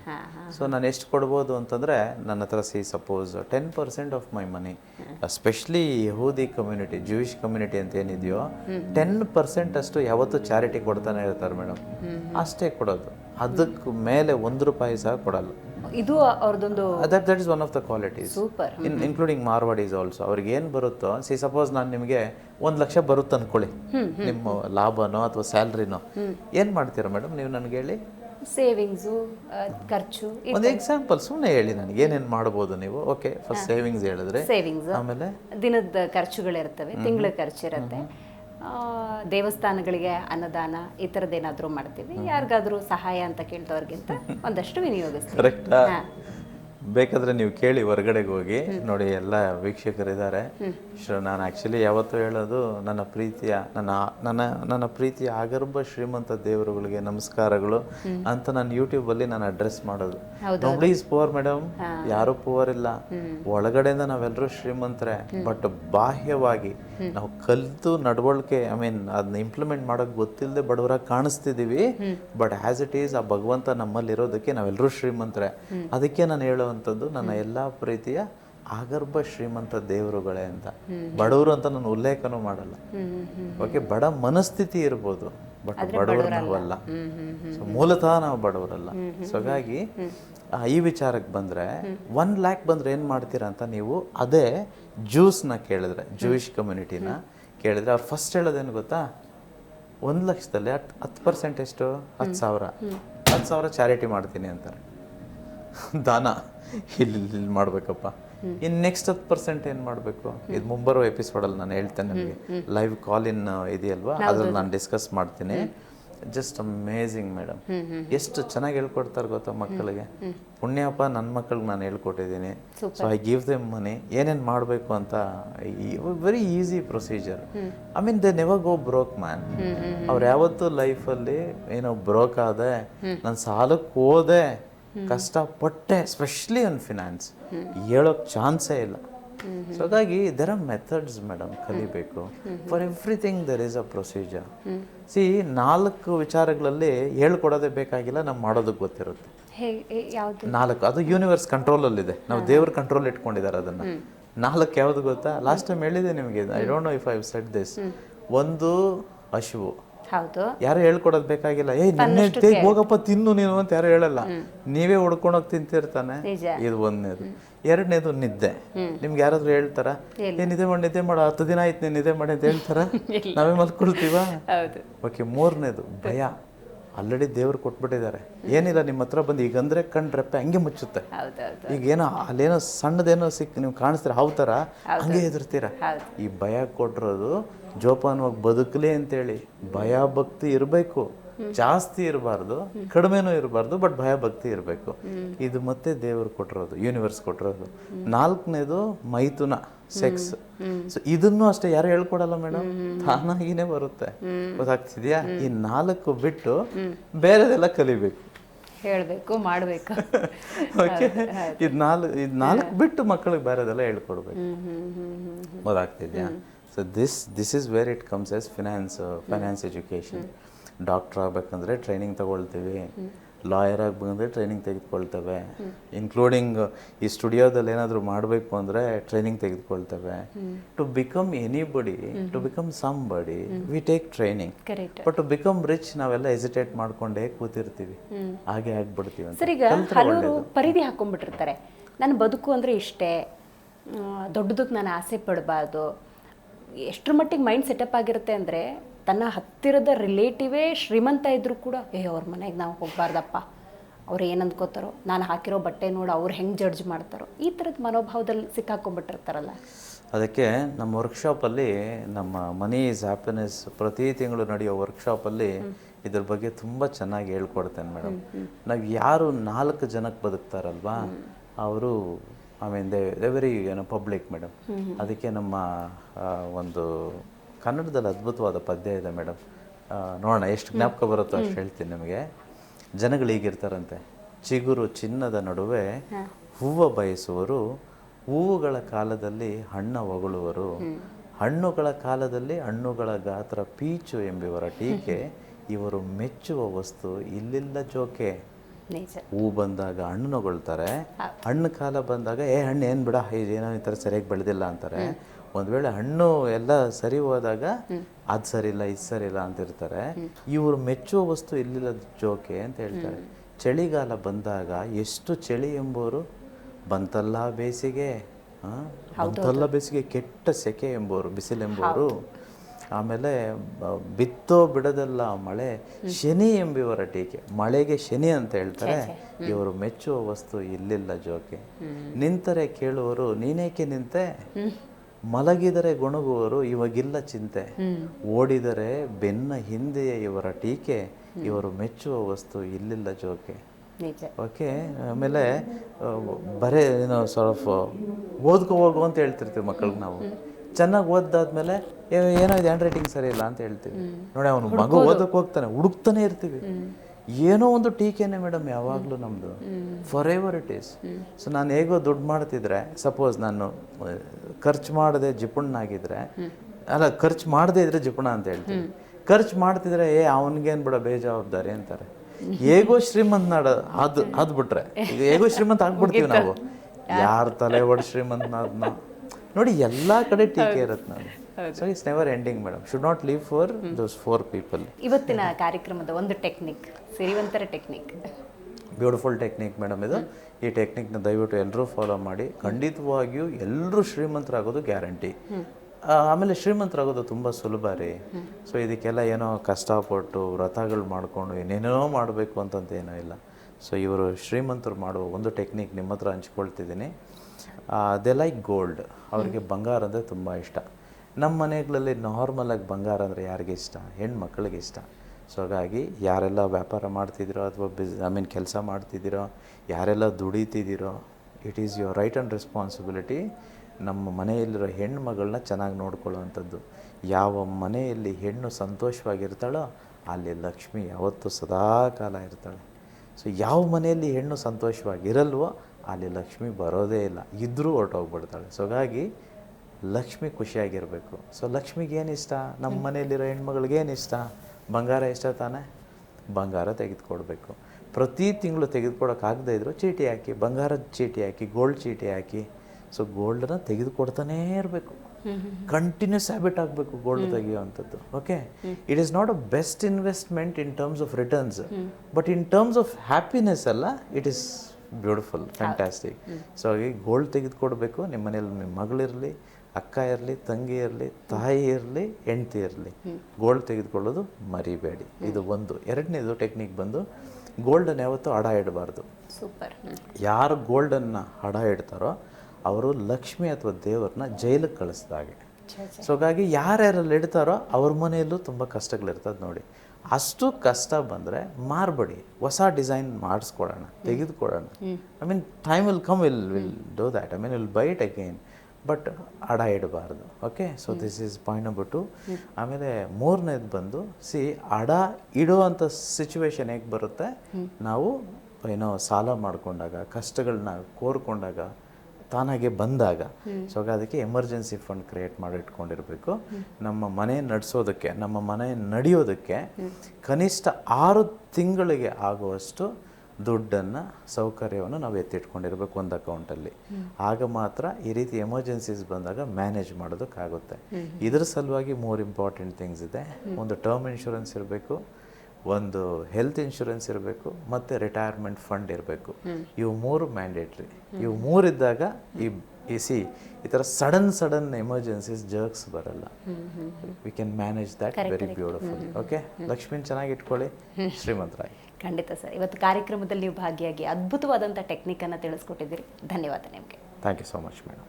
ಸೊ ನಾನು ಎಷ್ಟು ಕೊಡ್ಬೋದು ಅಂತಂದ್ರೆ ನನ್ನ ಹತ್ರ see suppose ten percent of my money especially ಯಹೂದಿ community Jewish community ಅಂತ ಏನಿದೆಯೋ ಟೆನ್ ಪರ್ಸೆಂಟ್ ಅಷ್ಟು ಯಾವತ್ತೂ ಚಾರಿಟಿ ಕೊಡ್ತಾನೆ ಇರ್ತಾರೆ ಮೇಡಮ್ ಅಷ್ಟೇ ಕೊಡೋದು. ಅದಕ್ಕೆ ಮೇಲೆ ಒಂದು ರೂಪಾಯಿ ಸಹ ಕೊಡಲ್ಲ. ಇದು ಅವ್ರದ್ದೊಂದು that that is one of the qualities super in including Marwaris also ಅವ್ರಿಗೆ ಏನು ಬರುತ್ತೋ ಸಿ ಸಪೋಸ್ ನಾನು ನಿಮಗೆ ಒಂದು ಲಕ್ಷ ಬರುತ್ತೆ ಅಂದ್ಕೊಳ್ಳಿ ನಿಮ್ಮ ಲಾಭನೋ ಅಥವಾ ಸ್ಯಾಲ್ರಿನೋ. ಏನು ಮಾಡ್ತೀರಾ ಮೇಡಮ್ ನೀವು ನನಗೆ ಹೇಳಿ. ಸೇವಿಂಗ್ಸು ಖರ್ಚು ಒಂದು ಎಕ್ಸಾಂಪಲ್ ಸುಮ್ಮನೆ ಹೇಳಿ ನನಗೆ. ಏನೇನು ಮಾಡ್ಬೋದು ನೀವು? ಓಕೆ ಫಸ್ಟ್ ಸೇವಿಂಗ್ಸ್ ಹೇಳಿದ್ರೆ. ಸೇವಿಂಗ್ಸ್ ಆಮೇಲೆ? ದಿನದ ಖರ್ಚುಗಳಿರ್ತವೆ ತಿಂಗಳ ಖರ್ಚಿರುತ್ತೆ. ದೇವಸ್ಥಾನಗಳಿಗೆ ಅನ್ನದಾನ ಈ ಥರದ್ದೇನಾದರೂ ಮಾಡ್ತೀವಿ? ಯಾರಿಗಾದರೂ ಸಹಾಯ ಅಂತ ಕೇಳ್ದವ್ರಿಗಿಂತ ಒಂದಷ್ಟು ವಿನಿಯೋಗಿಸ್ತೀವಿ. ಬೇಕಾದ್ರೆ ನೀವು ಕೇಳಿ ಹೊರಗಡೆಗೆ ಹೋಗಿ. ನೋಡಿ ಎಲ್ಲ ವೀಕ್ಷಕರಿದ್ದಾರೆ ಇದ್ದಾರೆ. ನಾನು ಆ್ಯಕ್ಚುಲಿ ಯಾವತ್ತು ಹೇಳೋದು ನನ್ನ ಪ್ರೀತಿಯ ನನ್ನ ನನ್ನ ನನ್ನ ಪ್ರೀತಿಯ ಆಗರ್ಭ ಶ್ರೀಮಂತ ದೇವರುಗಳಿಗೆ ನಮಸ್ಕಾರಗಳು ಅಂತ ನಾನು ಯೂಟ್ಯೂಬಲ್ಲಿ ನಾನು ಅಡ್ರೆಸ್ ಮಾಡೋದು. ಪ್ಲೀಸ್ ಪುವರ್ ಮೇಡಮ್ ಯಾರು ಪುವರ್ ಇಲ್ಲ. ಒಳಗಡೆಯಿಂದ ನಾವೆಲ್ಲರೂ ಶ್ರೀಮಂತರೆ. ಬಟ್ ಬಾಹ್ಯವಾಗಿ ನಾವು ಕಲಿತು ನಡವಳಿಕೆ ಐ ಮೀನ್ ಅದನ್ನ ಇಂಪ್ಲಿಮೆಂಟ್ ಮಾಡೋಕೆ ಗೊತ್ತಿಲ್ಲದೆ ಬಡವರಾಗಿ ಕಾಣಿಸ್ತಿದೀವಿ. ಬಟ್ ಆಸ್ ಇಟ್ ಈಸ್ ಆ ಭಗವಂತ ನಮ್ಮಲ್ಲಿ ಇರೋದಕ್ಕೆ ನಾವೆಲ್ಲರೂ ಶ್ರೀಮಂತರೆ. ಅದಕ್ಕೆ ನಾನು ಹೇಳುವಂಥದ್ದು ನನ್ನ ಎಲ್ಲಾ ಪ್ರೀತಿಯ ಆಗರ್ಭ ಶ್ರೀಮಂತ ದೇವರುಗಳೇ ಅಂತ. ಬಡವರು ಅಂತ ನಾನು ಉಲ್ಲೇಖನೂ ಮಾಡಲ್ಲ. ಓಕೆ ಬಡ ಮನಸ್ಥಿತಿ ಇರ್ಬೋದು ಬಟ್ ಬಡವರು ನಾವಲ್ಲ. ಸೊ ಮೂಲತಃ ನಾವು ಬಡವರಲ್ಲ. ಸೊ ಹಾಗಾಗಿ ಈ ವಿಚಾರಕ್ಕೆ ಬಂದ್ರೆ ಒನ್ ಲ್ಯಾಕ್ ಬಂದ್ರೆ ಏನು ಮಾಡ್ತೀರಾ ಅಂತ ನೀವು ಅದೇ ಜ್ಯೂಸ್ನ ಕೇಳಿದ್ರೆ ಜೂಯಿಷ್ ಕಮ್ಯುನಿಟಿನ ಕೇಳಿದ್ರೆ ಅವ್ರು ಫಸ್ಟ್ ಹೇಳೋದೇನು ಗೊತ್ತಾ? ಒಂದು ಲಕ್ಷದಲ್ಲಿ ಹತ್ತು ಹತ್ತು ಪರ್ಸೆಂಟ್ ಎಷ್ಟು? ಹತ್ತು ಸಾವಿರ. ಹತ್ತು ಸಾವಿರ ಚಾರಿಟಿ ಮಾಡ್ತೀನಿ ಅಂತಾರೆ. ದಾನ ಇಲ್ಲಿ ಇಲ್ಲಿ ಇನ್ ಮಾಡಬೇಕಪ್ಪ ಇನ್ನು ನೆಕ್ಸ್ಟ್ ಹತ್ತು ಪರ್ಸೆಂಟ್ ಏನು ಮಾಡಬೇಕು? ಇದು ಮುಂಬರೋ ಎಪಿಸೋಡಲ್ಲಿ ನಾನು ಹೇಳ್ತೇನೆ ನಿಮಗೆ. ಲೈವ್ ಕಾಲ್ ಇನ್ ಇದೆಯಲ್ವಾ? ಅದ್ರಲ್ಲಿ ನಾನು ಡಿಸ್ಕಸ್ ಮಾಡ್ತೀನಿ. ಜಸ್ಟ್ ಅಮೇಝಿಂಗ್ ಮೇಡಮ್ ಎಷ್ಟು ಚೆನ್ನಾಗಿ ಹೇಳ್ಕೊಡ್ತಾರೆ ಗೊತ್ತಾ ಮಕ್ಕಳಿಗೆ? ಪುಣ್ಯಪ್ಪ ನನ್ನ ಮಕ್ಕಳಿಗೆ ನಾನು ಹೇಳ್ಕೊಟ್ಟಿದ್ದೀನಿ. So I give them money ಏನೇನು ಮಾಡಬೇಕು ಅಂತ very easy procedure I mean they never go broke man ಅವ್ರು ಯಾವತ್ತೂ ಲೈಫಲ್ಲಿ ಏನೋ ಬ್ರೋಕ್ ಆದೆ ನಾನು ಸಾಲಕ್ಕೆ ಹೋದೆ ಕಷ್ಟಪಟ್ಟೆ ಸ್ಪೆಷಲಿ ಆನ್ ಫಿನಾನ್ಸ್ ಹೇಳೋಕ್ ಚಾನ್ಸೇ ಇಲ್ಲ. ಸೊ ಹಾಗಾಗಿ ದೆರ್ ಆರ್ ಮೆಥಡ್ಸ್ ಮೇಡಮ್ ಕಲಿಬೇಕು. For everything there is a procedure see ನಾಲ್ಕು ವಿಚಾರಗಳಲ್ಲಿ ಹೇಳ್ಕೊಡೋದೇ ಬೇಕಾಗಿಲ್ಲ ನಾವು ಮಾಡೋದಕ್ಕೆ ಗೊತ್ತಿರುತ್ತೆ. ನಾಲ್ಕು ಅದು ಯೂನಿವರ್ಸ್ ಕಂಟ್ರೋಲಲ್ಲಿದೆ ನಾವು ದೇವ್ರ ಕಂಟ್ರೋಲ್ ಇಟ್ಕೊಂಡಿದ್ದಾರೆ ಅದನ್ನ. ನಾಲ್ಕು ಯಾವುದು ಗೊತ್ತಾ? ಲಾಸ್ಟ್ ಟೈಮ್ ಹೇಳಿದೆ ನಿಮಗೆ I don't know if I set this ಒಂದು ಹಶುವು ಹೌದು. ಯಾರು ಹೇಳ್ಕೊಡೋದು ಬೇಕಾಗಿಲ್ಲ. ಏಯ್ ನಿನ್ನೆ ತೇಗ್ ಹೋಗಪ್ಪ ತಿನ್ನು ನೀನು ಅಂತ ಯಾರು ಹೇಳಲ್ಲ. ನೀವೇ ಹೊಡ್ಕೊಂಡೋಗಿ ತಿಂತಿರ್ತಾನೆ. ಇದು ಒಂದನೇದು. ಎರಡನೇದು ನಿದ್ದೆ. ನಿಮ್ಗೆ ಯಾರಾದ್ರೂ ಹೇಳ್ತಾರ? ಏ ನಿದ್ದೆ ಮಾಡಿ ನಿದ್ದೆ ಮಾಡೋ ಹತ್ತು ದಿನ ಆಯ್ತು ನೀನು ನಿದ್ದೆ ಮಾಡಿ ಅಂತ ಹೇಳ್ತಾರ? *laughs* ನಾವೇ ಮಲ್ಕೊಳ್ತೀವ? ಓಕೆ ಮೂರನೇದು ಭಯ. ಆಲ್ರೆಡಿ ದೇವ್ರು ಕೊಟ್ಬಿಟ್ಟಿದ್ದಾರೆ. ಏನಿಲ್ಲ ನಿಮ್ಮ ಹತ್ರ ಬಂದು ಈಗ ಅಂದ್ರೆ ಕಣ್ ರೆಪ್ಪೆ ಹಂಗೆ ಮುಚ್ಚುತ್ತೆ. ಈಗ ಏನೋ ಅಲ್ಲೇನೋ ಸಣ್ಣದೇನೋ ಸಿಕ್ ನೀವು ಕಾಣಿಸ್ತೀರ ಹಾವ್ ಥರ ಹಂಗೆ ಹೆದರ್ತೀರ. ಹೌದು. ಈ ಭಯ ಕೊಟ್ಟಿರೋದು ಜೋಪಾನವಾಗಿ ಬದುಕಲಿ ಅಂತೇಳಿ ಭಯ ಭಕ್ತಿ ಇರಬೇಕು. ಜಾಸ್ತಿ ಇರಬಾರ್ದು ಕಡಿಮೆನೂ ಇರಬಾರ್ದು ಬಟ್ ಭಯ ಭಕ್ತಿ ಇರಬೇಕು. ಇದು ಮತ್ತೆ ದೇವರು ಕೊಟ್ಟಿರೋದು ಯೂನಿವರ್ಸ್ ಕೊಟ್ಟಿರೋದು. ನಾಲ್ಕನೇದು ಮೈಥುನ ಸೆಕ್ಸ್ ಸೊ ಇದನ್ನು ಅಷ್ಟೇ ಯಾರು ಹೇಳ್ಕೊಡಲ್ಲ ಮೇಡಮ್? ತಾನಾಗಿನೇ ಬರುತ್ತೆ. ಗೊತ್ತಾಗ್ತಿದ್ಯಾ? ಈ ನಾಲ್ಕು ಬಿಟ್ಟು ಬೇರೆದೆಲ್ಲ ಕಲಿಬೇಕು. ಹೇಳಬೇಕು ಮಾಡಬೇಕು. ಓಕೆ *laughs* ಇದು ನಾಲ್ಕು ಇದು ನಾಲ್ಕು ಬಿಟ್ಟು ಮಕ್ಕಳಿಗೆ ಬೇರೆದೆಲ್ಲ ಹೇಳ್ಕೊಡ್ಬೇಕು. ಗೊತ್ತಾಗ್ತಿದ್ಯಾ? So this this is where it comes is finance finance education doctor ಆಗ್ಬೇಕಂದ್ರೆ ಟ್ರೈನಿಂಗ್ ತಗೊಳ್ತೀವಿ. ಲಾಯರ್ ಆಗ್ಬೇಕಂದ್ರೆ ಟ್ರೈನಿಂಗ್ ತೆಗೆದುಕೊಳ್ತೇವೆ. ಇನ್ಕ್ಲೂಡಿಂಗ್ ಈ ಸ್ಟುಡಿಯೋದಲ್ಲಿ ಏನಾದರೂ ಮಾಡಬೇಕು ಅಂದರೆ training ತೆಗೆದುಕೊಳ್ತೇವೆ. To become anybody to become somebody we take training but to become rich ನಾವೆಲ್ಲ ಎಸಿಟೇಟ್ ಮಾಡ್ಕೊಂಡೇ ಕೂತಿರ್ತೀವಿ. ಹಾಗೆ ಆಗ್ಬಿಡ್ತೀವಿ ಸರ್ ಈಗ ಹಲವರು ಪರಿಧಿ ಹಾಕೊಂಡ್ಬಿಟ್ಟಿರ್ತಾರೆ. ನನ್ನ ಬದುಕು ಅಂದರೆ ಇಷ್ಟೇ. ದೊಡ್ಡದಕ್ಕೆ ನಾನು ಆಸೆ ಪಡಬಾರ್ದು. ಎಷ್ಟರ ಮಟ್ಟಿಗೆ ಮೈಂಡ್ ಸೆಟಪ್ ಆಗಿರುತ್ತೆ ಅಂದರೆ ತನ್ನ ಹತ್ತಿರದ ರಿಲೇಟಿವೇ ಶ್ರೀಮಂತ ಇದ್ದರೂ ಕೂಡ ಏ ಅವ್ರ ಮನೆಗೆ ನಾವು ಹೋಗಬಾರ್ದಪ್ಪ. ಅವ್ರು ಏನು ಅಂದ್ಕೋತಾರೋ ನಾನು ಹಾಕಿರೋ ಬಟ್ಟೆ ನೋಡಿ ಅವ್ರು ಹೆಂಗೆ ಜಡ್ಜ್ ಮಾಡ್ತಾರೋ. ಈ ಥರದ ಮನೋಭಾವದಲ್ಲಿ ಸಿಕ್ಕಾಕೊಂಡ್ಬಿಟ್ಟಿರ್ತಾರಲ್ಲ ಅದಕ್ಕೆ ನಮ್ಮ ವರ್ಕ್ಶಾಪಲ್ಲಿ ನಮ್ಮ ಮನಿ ಈಸ್ ಹ್ಯಾಪಿನೆಸ್ ಪ್ರತಿ ತಿಂಗಳು ನಡೆಯೋ ವರ್ಕ್ಶಾಪಲ್ಲಿ ಇದ್ರ ಬಗ್ಗೆ ತುಂಬ ಚೆನ್ನಾಗಿ ಹೇಳ್ಕೊಡ್ತೇನೆ ಮೇಡಮ್. ನಾವು ಯಾರು ನಾಲ್ಕು ಜನಕ್ಕೆ ಬದುಕ್ತಾರಲ್ವಾ ಅವರು ಐ ಮೀನ್ ದೇ ವೆರಿ ಏನೋ ಪಬ್ಲಿಕ್ ಮೇಡಮ್. ಅದಕ್ಕೆ ನಮ್ಮ ಒಂದು ಕನ್ನಡದಲ್ಲಿ ಅದ್ಭುತವಾದ ಪದ್ಯ ಇದೆ ಮೇಡಮ್. ನೋಡೋಣ ಎಷ್ಟು ಜ್ಞಾಪಕ ಬರುತ್ತೋ ಅಷ್ಟು ಹೇಳ್ತೀನಿ ನಿಮಗೆ. ಜನಗಳು ಹೀಗಿರ್ತಾರಂತೆ. ಚಿಗುರು ಚಿನ್ನದ ನಡುವೆ ಹೂವು ಬಯಸುವರು ಹೂವುಗಳ ಕಾಲದಲ್ಲಿ ಹಣ್ಣ ಹೊಗಳುವರು. ಹಣ್ಣುಗಳ ಕಾಲದಲ್ಲಿ ಹಣ್ಣುಗಳ ಗಾತ್ರ ಪೀಚು ಎಂಬಿವರ ಟೀಕೆ ಇವರು ಮೆಚ್ಚುವ ವಸ್ತು ಇಲ್ಲಿಲ್ಲ ಜೋಕೆ. ಹೂ ಬಂದಾಗ ಹಣ್ಣು ಹೊಗಳ್ತಾರೆ ಹಣ್ಣು ಕಾಲ ಬಂದಾಗ ಏ ಹಣ್ಣು ಏನು ಬಿಡ ಏನೋ ಈ ಥರ ಸರಿಯಾಗಿ ಬೆಳೆದಿಲ್ಲ ಅಂತಾರೆ. ಒಂದು ವೇಳೆ ಹಣ್ಣು ಎಲ್ಲ ಸರಿ ಹೋದಾಗ ಅದು ಸರಿ ಇಲ್ಲ ಇದು ಸರಿ ಇಲ್ಲ ಅಂತ ಇರ್ತಾರೆ. ಇವರು ಮೆಚ್ಚುವ ವಸ್ತು ಇಲ್ಲಿಲ್ಲ ಜೋಕೆ ಅಂತ ಹೇಳ್ತಾರೆ. ಚಳಿಗಾಲ ಬಂದಾಗ ಎಷ್ಟು ಚಳಿ ಎಂಬುವರು ಬಂತಲ್ಲ ಬೇಸಿಗೆ? ಬಂತಲ್ಲ ಬೇಸಿಗೆ ಕೆಟ್ಟ ಸೆಕೆ ಎಂಬುವರು ಬಿಸಿಲೆಂಬುವರು ಆಮೇಲೆ ಬಿತ್ತೋ ಬಿಡದಲ್ಲ ಮಳೆ ಶನಿ ಎಂಬಿವರ ಟೀಕೆ. ಮಳೆಗೆ ಶನಿ ಅಂತ ಹೇಳ್ತಾರೆ. ಇವರು ಮೆಚ್ಚುವ ವಸ್ತು ಇಲ್ಲಿಲ್ಲ ಜೋಕೆ. ನಿಂತರೆ ಕೇಳುವರು ನೀನೇಕೆ ನಿಂತೆ? ಮಲಗಿದರೆ ಗೊಣಗುವರು ಇವಾಗಿಲ್ಲ ಚಿಂತೆ. ಓಡಿದರೆ ಬೆನ್ನ ಹಿಂದೆಯೇ ಇವರ ಟೀಕೆ ಇವರು ಮೆಚ್ಚುವ ವಸ್ತು ಇಲ್ಲಿಲ್ಲ ಜೋಕೆ. ಓಕೆ ಆಮೇಲೆ ಬರೀ ಏನೋ ಸ್ವಲ್ಪ ಓದ್ಕೊ ಹೋಗು ಅಂತ ಹೇಳ್ತಿರ್ತೀವಿ ಮಕ್ಕಳಿಗೆ ನಾವು. ಚೆನ್ನಾಗಿ ಓದ್ದಾದ್ಮೇಲೆ ಏನೋ ಇದು ಹ್ಯಾಂಡ್ ರೈಟಿಂಗ್ ಸರಿ ಇಲ್ಲ ಅಂತ ಹೇಳ್ತೀವಿ. ನೋಡಿ ಅವನು ಮಗು ಓದಕ್ಕೆ ಹೋಗ್ತಾನೆ ಹುಡುಕ್ತಾನೆ ಇರ್ತೀವಿ. ಏನೋ ಒಂದು ಟೀಕೆನೆ ಮೇಡಮ್ ಯಾವಾಗಲೂ ನಮ್ಮದು for ever it is so ನಾನು ಹೇಗೋ ದುಡ್ಡು ಮಾಡ್ತಿದ್ರೆ ಸಪೋಸ್ ನಾನು ಖರ್ಚು ಮಾಡದೆ ಜಿಪುಣ್ಣಾಗಿದ್ರೆ ಅಲ್ಲ ಖರ್ಚು ಮಾಡದೇ ಇದ್ರೆ ಜಿಪುಣ ಅಂತ ಹೇಳ್ತೀನಿ. ಖರ್ಚು ಮಾಡ್ತಿದ್ರೆ ಏ ಅವನಿಗೇನು ಬಿಡ ಬೇಜವಾಬ್ದಾರಿ ಅಂತಾರೆ. ಹೇಗೋ ಶ್ರೀಮಂತ ನಾಡ ಅದು ಅದ್ ಬಿಟ್ರೆ. ಈಗ ಹೇಗೋ ಶ್ರೀಮಂತ ಆಗ್ಬಿಡ್ತೀವಿ ನಾವು. ಯಾರ ತಲೆ ಒಡ್ ಶ್ರೀಮಂತ ನಾವು ನೋಡಿ ಎಲ್ಲಾ ಕಡೆ ಟೀಕೆ ಇರುತ್ತೆ ನಾನು so it's never ending madam should not leave for those four people ಇವತ್ತಿನ ಕಾರ್ಯಕ್ರಮದ ಒಂದು ಟೆಕ್ನಿಕ್ ಸಿರಿವಂತರ ಟೆಕ್ನಿಕ್. ಬ್ಯೂಟಿಫುಲ್ ಟೆಕ್ನಿಕ್ ಮೇಡಮ್ ಇದು. ಈ ಟೆಕ್ನಿಕ್ನ ದಯವಿಟ್ಟು ಎಲ್ಲರೂ ಫಾಲೋ ಮಾಡಿ. ಖಂಡಿತವಾಗಿಯೂ ಎಲ್ಲರೂ ಶ್ರೀಮಂತರಾಗೋದು ಗ್ಯಾರಂಟಿ ಆಮೇಲೆ ಶ್ರೀಮಂತರಾಗೋದು ತುಂಬ ಸುಲಭ ರೀ. ಸೊ ಇದಕ್ಕೆಲ್ಲ ಏನೋ ಕಷ್ಟಪಟ್ಟು ವ್ರತಗಳು ಮಾಡಿಕೊಂಡು ಏನೇನೋ ಮಾಡಬೇಕು ಅಂತಂತ ಏನೋ ಇಲ್ಲ. ಸೊ ಇವರು ಶ್ರೀಮಂತರು ಮಾಡುವ ಒಂದು ಟೆಕ್ನಿಕ್ ನಿಮ್ಮ ಹತ್ರ ಹಂಚ್ಕೊಳ್ತಿದ್ದೀನಿ. ದೆ ಲೈಕ್ ಗೋಲ್ಡ್ ಅವರಿಗೆ ಬಂಗಾರ ಅಂದರೆ ತುಂಬ ಇಷ್ಟ. ನಮ್ಮ ಮನೆಗಳಲ್ಲಿ ನಾರ್ಮಲಾಗಿ ಬಂಗಾರ ಅಂದರೆ ಯಾರಿಗೆ ಇಷ್ಟ? ಹೆಣ್ಮಕ್ಳಿಗೆ ಇಷ್ಟ. ಸೊ ಹಾಗಾಗಿ ಯಾರೆಲ್ಲ ವ್ಯಾಪಾರ ಮಾಡ್ತಿದ್ದೀರೋ ಅಥವಾ ಬಿಸ್ ಐ ಮೀನ್ ಕೆಲಸ ಮಾಡ್ತಿದ್ದೀರೋ, ಯಾರೆಲ್ಲ ದುಡಿತಿದ್ದೀರೋ it is your right and responsibility ನಮ್ಮ ಮನೆಯಲ್ಲಿರೋ ಹೆಣ್ಣು ಮಗಳನ್ನ ಚೆನ್ನಾಗಿ ನೋಡ್ಕೊಳ್ಳುವಂಥದ್ದು. ಯಾವ ಮನೆಯಲ್ಲಿ ಹೆಣ್ಣು ಸಂತೋಷವಾಗಿರ್ತಾಳೋ ಅಲ್ಲಿ ಲಕ್ಷ್ಮಿ ಯಾವತ್ತೂ ಸದಾ ಕಾಲ ಇರ್ತಾಳೆ. ಸೊ ಯಾವ ಮನೆಯಲ್ಲಿ ಹೆಣ್ಣು ಸಂತೋಷವಾಗಿರಲ್ವೋ ಅಲ್ಲಿ ಲಕ್ಷ್ಮಿ ಬರೋದೇ ಇಲ್ಲ. ಇದ್ದರೂ ಹೊರಟೋಗ್ಬಿಡ್ತಾಳೆ. ಸೊ ಹಾಗಾಗಿ ಲಕ್ಷ್ಮಿ ಖುಷಿಯಾಗಿರಬೇಕು. ಸೊ ಲಕ್ಷ್ಮಿಗೆ ಏನು ಇಷ್ಟ ನಮ್ಮ ಮನೆಯಲ್ಲಿರೋ ಹೆಣ್ಮಗಳಿಗೆ ಏನು ಇಷ್ಟ ಬಂಗಾರ ಇಷ್ಟ ತಾನೇ ಬಂಗಾರ ತೆಗೆದುಕೊಡ್ಬೇಕು. ಪ್ರತಿ ತಿಂಗಳು ತೆಗೆದುಕೊಡೋಕ್ಕಾಗದೇ ಇದ್ದರೂ ಚೀಟಿ ಹಾಕಿ ಬಂಗಾರದ ಚೀಟಿ ಹಾಕಿ ಗೋಲ್ಡ್ ಚೀಟಿ ಹಾಕಿ ಸೊ ಗೋಲ್ಡನ್ನ ತೆಗೆದುಕೊಡ್ತಾನೇ ಇರಬೇಕು. ಕಂಟಿನ್ಯೂಸ್ ಹ್ಯಾಬಿಟ್ ಆಗಬೇಕು gold ತೆಗೆಯುವಂಥದ್ದು okay it is not a best investment in terms of returns but in terms of happiness ಅಲ್ಲ it is beautiful fantastic so ಹಾಗಾಗಿ ಗೋಲ್ಡ್ ತೆಗೆದುಕೊಡ್ಬೇಕು ನಿಮ್ಮ ಮನೇಲಿ ನಿಮ್ಮ ಮಗಳಿರಲಿ ಅಕ್ಕ ಇರಲಿ ತಂಗಿ ಇರಲಿ ತಾಯಿ ಇರಲಿ ಹೆಂಡ್ತಿ ಇರಲಿ. ಗೋಲ್ಡ್ ತೆಗೆದುಕೊಳ್ಳೋದು ಮರಿಬೇಡಿ. ಇದು ಒಂದು. ಎರಡನೇದು ಟೆಕ್ನಿಕ್ ಬಂದು ಗೋಲ್ಡನ್ನು ಯಾವತ್ತೂ ಹಡ ಇಡಬಾರ್ದು. ಸೂಪರ್ ಯಾರು ಗೋಲ್ಡನ್ನು ಹಡ ಇಡ್ತಾರೋ ಅವರು ಲಕ್ಷ್ಮಿ ಅಥವಾ ದೇವರನ್ನ ಜೈಲಿಗೆ ಕಳಿಸ್ದಾಗೆ ಸೊ ಹಾಗಾಗಿ ಯಾರ್ಯಾರಲ್ಲಿ ಇಡ್ತಾರೋ ಅವ್ರ ಮನೆಯಲ್ಲೂ ತುಂಬ ಕಷ್ಟಗಳಿರ್ತದೆ ನೋಡಿ. ಅಷ್ಟು ಕಷ್ಟ ಬಂದರೆ ಮಾರ್ಬೇಡಿ. ಹೊಸ ಡಿಸೈನ್ ಮಾಡಿಸ್ಕೊಡೋಣ ತೆಗೆದುಕೊಳ್ಳೋಣ. I mean time will come will will do that I mean will bite again but ಅಡ ಇಡಬಾರ್ದು. Okay so this is point number two ಆಮೇಲೆ ಮೂರನೇದು ಬಂದು ಸಿ ಅಡ ಇಡುವಂಥ ಸಿಚುವೇಶನ್ ಹೇಗೆ ಬರುತ್ತೆ? ನಾವು ಏನೋ ಸಾಲ ಮಾಡಿಕೊಂಡಾಗ ಕಷ್ಟಗಳನ್ನ ಕೋರ್ಕೊಂಡಾಗ ತಾನಾಗೆ ಬಂದಾಗ ಸೊ ಅದಕ್ಕೆ ಎಮರ್ಜೆನ್ಸಿ ಫಂಡ್ ಕ್ರಿಯೇಟ್ ಮಾಡಿ ಇಟ್ಕೊಂಡಿರಬೇಕು. ನಮ್ಮ ಮನೆ ನಡೆಸೋದಕ್ಕೆ ನಮ್ಮ ಮನೆ ನಡೆಯೋದಕ್ಕೆ ಕನಿಷ್ಠ ಆರು ತಿಂಗಳಿಗೆ ಆಗುವಷ್ಟು ದುಡ್ಡನ್ನು ಸೌಕರ್ಯವನ್ನು ನಾವು ಎತ್ತಿಟ್ಕೊಂಡಿರ್ಬೇಕು ಒಂದು ಅಕೌಂಟಲ್ಲಿ. ಆಗ ಮಾತ್ರ ಈ ರೀತಿ ಎಮರ್ಜೆನ್ಸೀಸ್ ಬಂದಾಗ ಮ್ಯಾನೇಜ್ ಮಾಡೋದಕ್ಕಾಗುತ್ತೆ. ಇದ್ರ ಸಲುವಾಗಿ ಮೂರು ಇಂಪಾರ್ಟೆಂಟ್ ಥಿಂಗ್ಸ್ ಇದೆ. ಒಂದು ಟರ್ಮ್ ಇನ್ಶೂರೆನ್ಸ್ ಇರಬೇಕು ಒಂದು ಹೆಲ್ತ್ ಇನ್ಶೂರೆನ್ಸ್ ಇರಬೇಕು ಮತ್ತು ರಿಟೈರ್ಮೆಂಟ್ ಫಂಡ್ ಇರಬೇಕು. ಇವು ಮೂರು ಮ್ಯಾಂಡೇಟ್ರಿ. ಇವು ಮೂರಿದ್ದಾಗ ಈ ಈ ಸಿ ಈ ಥರ ಸಡನ್ ಸಡನ್ ಎಮರ್ಜೆನ್ಸೀಸ್ ಜರ್ಕ್ಸ್ ಬರಲ್ಲ. We can manage that very beautiful okay ಲಕ್ಷ್ಮೀನ್ ಚೆನ್ನಾಗಿ ಇಟ್ಕೊಳ್ಳಿ ಶ್ರೀಮಂತರಾಗಿ. ಖಂಡಿತ ಸರ್. ಇವತ್ತು ಕಾರ್ಯಕ್ರಮದಲ್ಲಿ ನೀವು ಭಾಗಿಯಾಗಿ ಅದ್ಭುತವಾದಂಥ ಟೆಕ್ನಿಕನ್ನು ತಿಳಿಸ್ಕೊಟ್ಟಿದ್ದೀರಿ. ಧನ್ಯವಾದ ನಿಮಗೆ. Thank you so much madam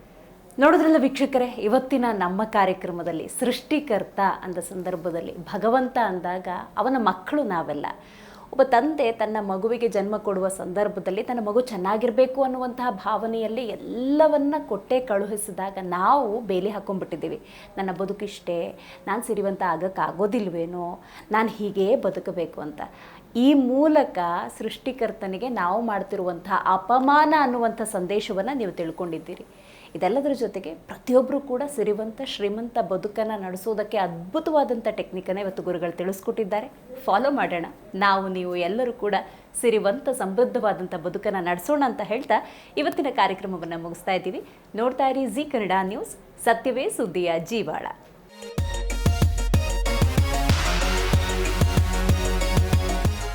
ನೋಡಿದ್ರಲ್ಲ ವೀಕ್ಷಕರೇ ಇವತ್ತಿನ ನಮ್ಮ ಕಾರ್ಯಕ್ರಮದಲ್ಲಿ ಸೃಷ್ಟಿಕರ್ತ ಅಂದ ಸಂದರ್ಭದಲ್ಲಿ ಭಗವಂತ ಅಂದಾಗ ಅವನ ಮಕ್ಕಳು ನಾವೆಲ್ಲ. ಒಬ್ಬ ತಂದೆ ತನ್ನ ಮಗುವಿಗೆ ಜನ್ಮ ಕೊಡುವ ಸಂದರ್ಭದಲ್ಲಿ ತನ್ನ ಮಗು ಚೆನ್ನಾಗಿರಬೇಕು ಅನ್ನುವಂತಹ ಭಾವನೆಯಲ್ಲಿ ಎಲ್ಲವನ್ನ ಕೊಟ್ಟೆ ಕಳುಹಿಸಿದಾಗ ನಾವು ಬೇಲಿ ಹಾಕೊಂಡ್ಬಿಟ್ಟಿದ್ದೀವಿ. ನನ್ನ ಬದುಕಿಷ್ಟೇ ನಾನು ಸಿರಿವಂತ ಆಗೋಕ್ಕಾಗೋದಿಲ್ವೇನೋ ನಾನು ಹೀಗೇ ಬದುಕಬೇಕು ಅಂತ. ಈ ಮೂಲಕ ಸೃಷ್ಟಿಕರ್ತನಿಗೆ ನಾವು ಮಾಡ್ತಿರುವಂತಹ ಅಪಮಾನ ಅನ್ನುವಂಥ ಸಂದೇಶವನ್ನು ನೀವು ತಿಳ್ಕೊಂಡಿದ್ದೀರಿ. ಇದೆಲ್ಲದರ ಜೊತೆಗೆ ಪ್ರತಿಯೊಬ್ಬರು ಕೂಡ ಸಿರಿವಂತ, ಶ್ರೀಮಂತ ಬದುಕನ್ನು ನಡೆಸೋದಕ್ಕೆ ಅದ್ಭುತವಾದಂಥ ಟೆಕ್ನಿಕನ್ನು ಇವತ್ತು ಗುರುಗಳು ತಿಳಿಸ್ಕೊಟ್ಟಿದ್ದಾರೆ. ಫಾಲೋ ಮಾಡೋಣ. ನಾವು, ನೀವು ಎಲ್ಲರೂ ಕೂಡ ಸಿರಿವಂತ, ಸಮೃದ್ಧವಾದಂಥ ಬದುಕನ್ನು ನಡೆಸೋಣ ಅಂತ ಹೇಳ್ತಾ ಇವತ್ತಿನ ಕಾರ್ಯಕ್ರಮವನ್ನು ಮುಗಿಸ್ತಾ ಇದ್ದೀವಿ. ನೋಡ್ತಾ ಇರಿ ಜಿ ಕನ್ನಡ ನ್ಯೂಸ್. ಸತ್ಯವೇ ಸುದ್ದಿಯ ಜೀವಾಳ.